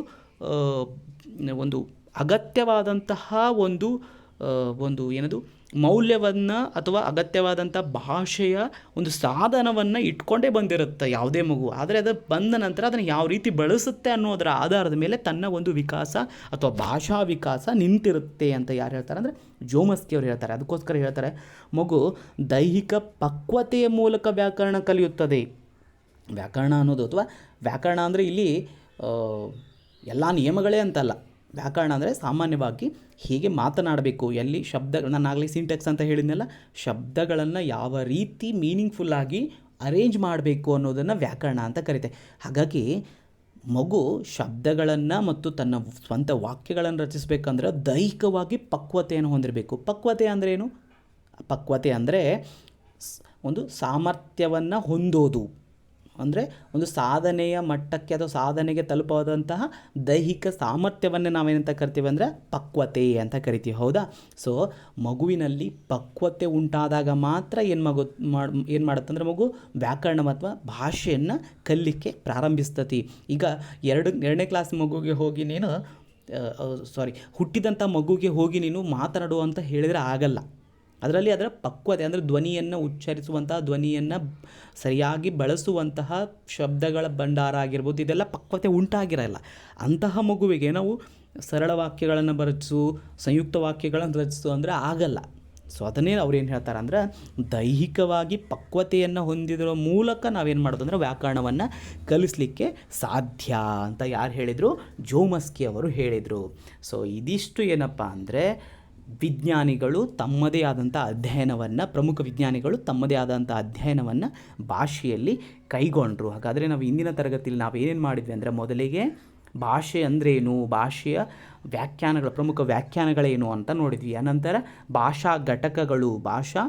ಒಂದು ಅಗತ್ಯವಾದಂತಹ ಒಂದು ಒಂದು ಏನದು, ಮೌಲ್ಯವನ್ನು ಅಥವಾ ಅಗತ್ಯವಾದಂಥ ಭಾಷೆಯ ಒಂದು ಸಾಧನವನ್ನು ಇಟ್ಕೊಂಡೇ ಬಂದಿರುತ್ತೆ ಯಾವುದೇ ಮಗು. ಆದರೆ ಅದು ಬಂದ ನಂತರ ಅದನ್ನು ಯಾವ ರೀತಿ ಬಳಸುತ್ತೆ ಅನ್ನೋದರ ಆಧಾರದ ಮೇಲೆ ತನ್ನ ಒಂದು ವಿಕಾಸ ಅಥವಾ ಭಾಷಾ ವಿಕಾಸ ನಿಂತಿರುತ್ತೆ ಅಂತ ಯಾರು ಹೇಳ್ತಾರೆ ಅಂದರೆ ಜೋಮಸ್ಕಿ ಅವರು ಹೇಳ್ತಾರೆ. ಅದಕ್ಕೋಸ್ಕರ ಹೇಳ್ತಾರೆ, ಮಗು ದೈಹಿಕ ಪಕ್ವತೆಯ ಮೂಲಕ ವ್ಯಾಕರಣ ಕಲಿಯುತ್ತದೆ. ವ್ಯಾಕರಣ ಅನ್ನೋದು ಅಥವಾ ವ್ಯಾಕರಣ ಅಂದರೆ ಇಲ್ಲಿ ಎಲ್ಲ ನಿಯಮಗಳೇ ಅಂತಲ್ಲ. ವ್ಯಾಕರಣ ಅಂದರೆ ಸಾಮಾನ್ಯವಾಗಿ ಹೀಗೆ ಮಾತನಾಡಬೇಕು. ಎಲ್ಲಿ ಶಬ್ದ ನಾನು ಆಗಲೇ ಸಿಂಟೆಕ್ಸ್ ಅಂತ ಹೇಳಿದ್ನಲ್ಲ, ಶಬ್ದಗಳನ್ನು ಯಾವ ರೀತಿ ಮೀನಿಂಗ್ಫುಲ್ಲಾಗಿ ಅರೇಂಜ್ ಮಾಡಬೇಕು ಅನ್ನೋದನ್ನು ವ್ಯಾಕರಣ ಅಂತ ಕರಿತೆ. ಹಾಗಾಗಿ ಮಗು ಶಬ್ದಗಳನ್ನು ಮತ್ತು ತನ್ನ ಸ್ವಂತ ವಾಕ್ಯಗಳನ್ನು ರಚಿಸಬೇಕಂದ್ರೆ ದೈಹಿಕವಾಗಿ ಪಕ್ವತೆಯನ್ನು ಹೊಂದಿರಬೇಕು. ಪಕ್ವತೆ ಅಂದರೆ ಏನು? ಪಕ್ವತೆ ಅಂದರೆ ಒಂದು ಸಾಮರ್ಥ್ಯವನ್ನು ಹೊಂದೋದು. ಅಂದರೆ ಒಂದು ಸಾಧನೆಯ ಮಟ್ಟಕ್ಕೆ ಅಥವಾ ಸಾಧನೆಗೆ ತಲುಪೋದಂತಹ ದೈಹಿಕ ಸಾಮರ್ಥ್ಯವನ್ನು ನಾವೇನಂತ ಕರಿತೀವಿ ಅಂದರೆ ಪಕ್ವತೆ ಅಂತ ಕರಿತೀವಿ, ಹೌದಾ? ಸೊ ಮಗುವಿನಲ್ಲಿ ಪಕ್ವತೆ ಉಂಟಾದಾಗ ಮಾತ್ರ ಏನು ಮಗು ಮಾಡಿ, ಏನು ಮಾಡುತ್ತಂದ್ರೆ ಮಗು ವ್ಯಾಕರಣ ಅಥವಾ ಭಾಷೆಯನ್ನು ಕಲ್ಲಿಕ್ಕೆ ಪ್ರಾರಂಭಿಸ್ತತಿ. ಈಗ ಎರಡು, ಎರಡನೇ ಕ್ಲಾಸ್ ಮಗುಗೆ ಹೋಗಿ ನೀನು ಸಾರಿ ಹುಟ್ಟಿದಂಥ ಮಗುಗೆ ಹೋಗಿ ನೀನು ಮಾತನಾಡು ಅಂತ ಹೇಳಿದರೆ ಆಗಲ್ಲ. ಅದರಲ್ಲಿ ಅದರ ಪಕ್ವತೆ, ಅಂದರೆ ಧ್ವನಿಯನ್ನು ಉಚ್ಚರಿಸುವಂತಹ, ಧ್ವನಿಯನ್ನು ಸರಿಯಾಗಿ ಬಳಸುವಂತಹ ಶಬ್ದಗಳ ಭಂಡಾರ ಆಗಿರ್ಬೋದು, ಇದೆಲ್ಲ ಪಕ್ವತೆ ಉಂಟಾಗಿರಲ್ಲ. ಅಂತಹ ಮಗುವಿಗೆ ನಾವು ಸರಳ ವಾಕ್ಯಗಳನ್ನು ರಚಿಸು ಸಂಯುಕ್ತ ವಾಕ್ಯಗಳನ್ನು ರಚಿಸು ಅಂದರೆ ಆಗಲ್ಲ. ಸೊ ಅದನ್ನೇ ಅವ್ರು ಏನು ಹೇಳ್ತಾರೆ ಅಂದ್ರೆ, ದೈಹಿಕವಾಗಿ ಪಕ್ವತೆಯನ್ನು ಹೊಂದಿರೋ ಮೂಲಕ ನಾವೇನು ಮಾಡೋದು ಅಂದರೆ ವ್ಯಾಕರಣವನ್ನು ಕಲಿಸಲಿಕ್ಕೆ ಸಾಧ್ಯ ಅಂತ ಯಾರು ಹೇಳಿದರು? ಜೋಮಸ್ಕಿ ಅವರು ಹೇಳಿದರು. ಸೊ ಇದಿಷ್ಟು ಏನಪ್ಪ ಅಂದರೆ ವಿಜ್ಞಾನಿಗಳು ತಮ್ಮದೇ ಆದಂಥ ಅಧ್ಯಯನವನ್ನು, ಪ್ರಮುಖ ವಿಜ್ಞಾನಿಗಳು ತಮ್ಮದೇ ಆದಂಥ ಅಧ್ಯಯನವನ್ನು ಭಾಷೆಯಲ್ಲಿ ಕೈಗೊಂಡರು. ಹಾಗಾದರೆ ನಾವು ಇಂದಿನ ತರಗತಿಯಲ್ಲಿ ನಾವು ಏನೇನು ಮಾಡಿದ್ವಿ ಅಂದರೆ ಮೊದಲಿಗೆ ಭಾಷೆ ಅಂದ್ರೇನು? ಭಾಷೆಯ ವ್ಯಾಖ್ಯಾನಗಳು, ಪ್ರಮುಖ ವ್ಯಾಖ್ಯಾನಗಳೇನು ಅಂತ ನೋಡಿದ್ವಿ. ಅನಂತರ ಭಾಷಾ ಘಟಕಗಳು ಭಾಷಾ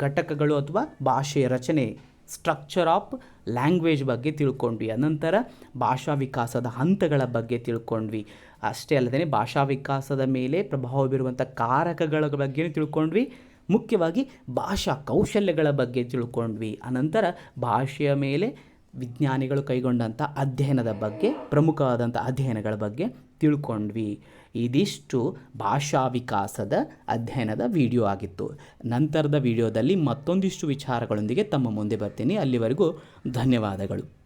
ಘಟಕಗಳು ಅಥವಾ ಭಾಷೆಯ ರಚನೆ ಸ್ಟ್ರಕ್ಚರ್ ಆಫ್ ಲ್ಯಾಂಗ್ವೇಜ್ ಬಗ್ಗೆ ತಿಳ್ಕೊಂಡ್ವಿ. ಅನಂತರ ಭಾಷಾ ವಿಕಾಸದ ಹಂತಗಳ ಬಗ್ಗೆ ತಿಳ್ಕೊಂಡ್ವಿ. ಅಷ್ಟೇ ಅಲ್ಲದೆ ಭಾಷಾ ವಿಕಾಸದ ಮೇಲೆ ಪ್ರಭಾವ ಬೀರುವಂಥ ಕಾರಕಗಳ ಬಗ್ಗೆ ತಿಳ್ಕೊಂಡ್ವಿ. ಮುಖ್ಯವಾಗಿ ಭಾಷಾ ಕೌಶಲ್ಯಗಳ ಬಗ್ಗೆ ತಿಳ್ಕೊಂಡ್ವಿ. ಅನಂತರ ಭಾಷೆಯ ಮೇಲೆ ವಿಜ್ಞಾನಿಗಳು ಕೈಗೊಂಡಂಥ ಅಧ್ಯಯನದ ಬಗ್ಗೆ, ಪ್ರಮುಖವಾದಂಥ ಅಧ್ಯಯನಗಳ ಬಗ್ಗೆ ತಿಳ್ಕೊಂಡ್ವಿ. ಇದಿಷ್ಟು ಭಾಷಾ ವಿಕಾಸದ ಅಧ್ಯಯನದ ವಿಡಿಯೋ ಆಗಿತ್ತು. ನಂತರದ ವಿಡಿಯೋದಲ್ಲಿ ಮತ್ತೊಂದಿಷ್ಟು ವಿಚಾರಗಳೊಂದಿಗೆ ತಮ್ಮ ಮುಂದೆ ಬರ್ತೀನಿ. ಅಲ್ಲಿವರೆಗೂ ಧನ್ಯವಾದಗಳು.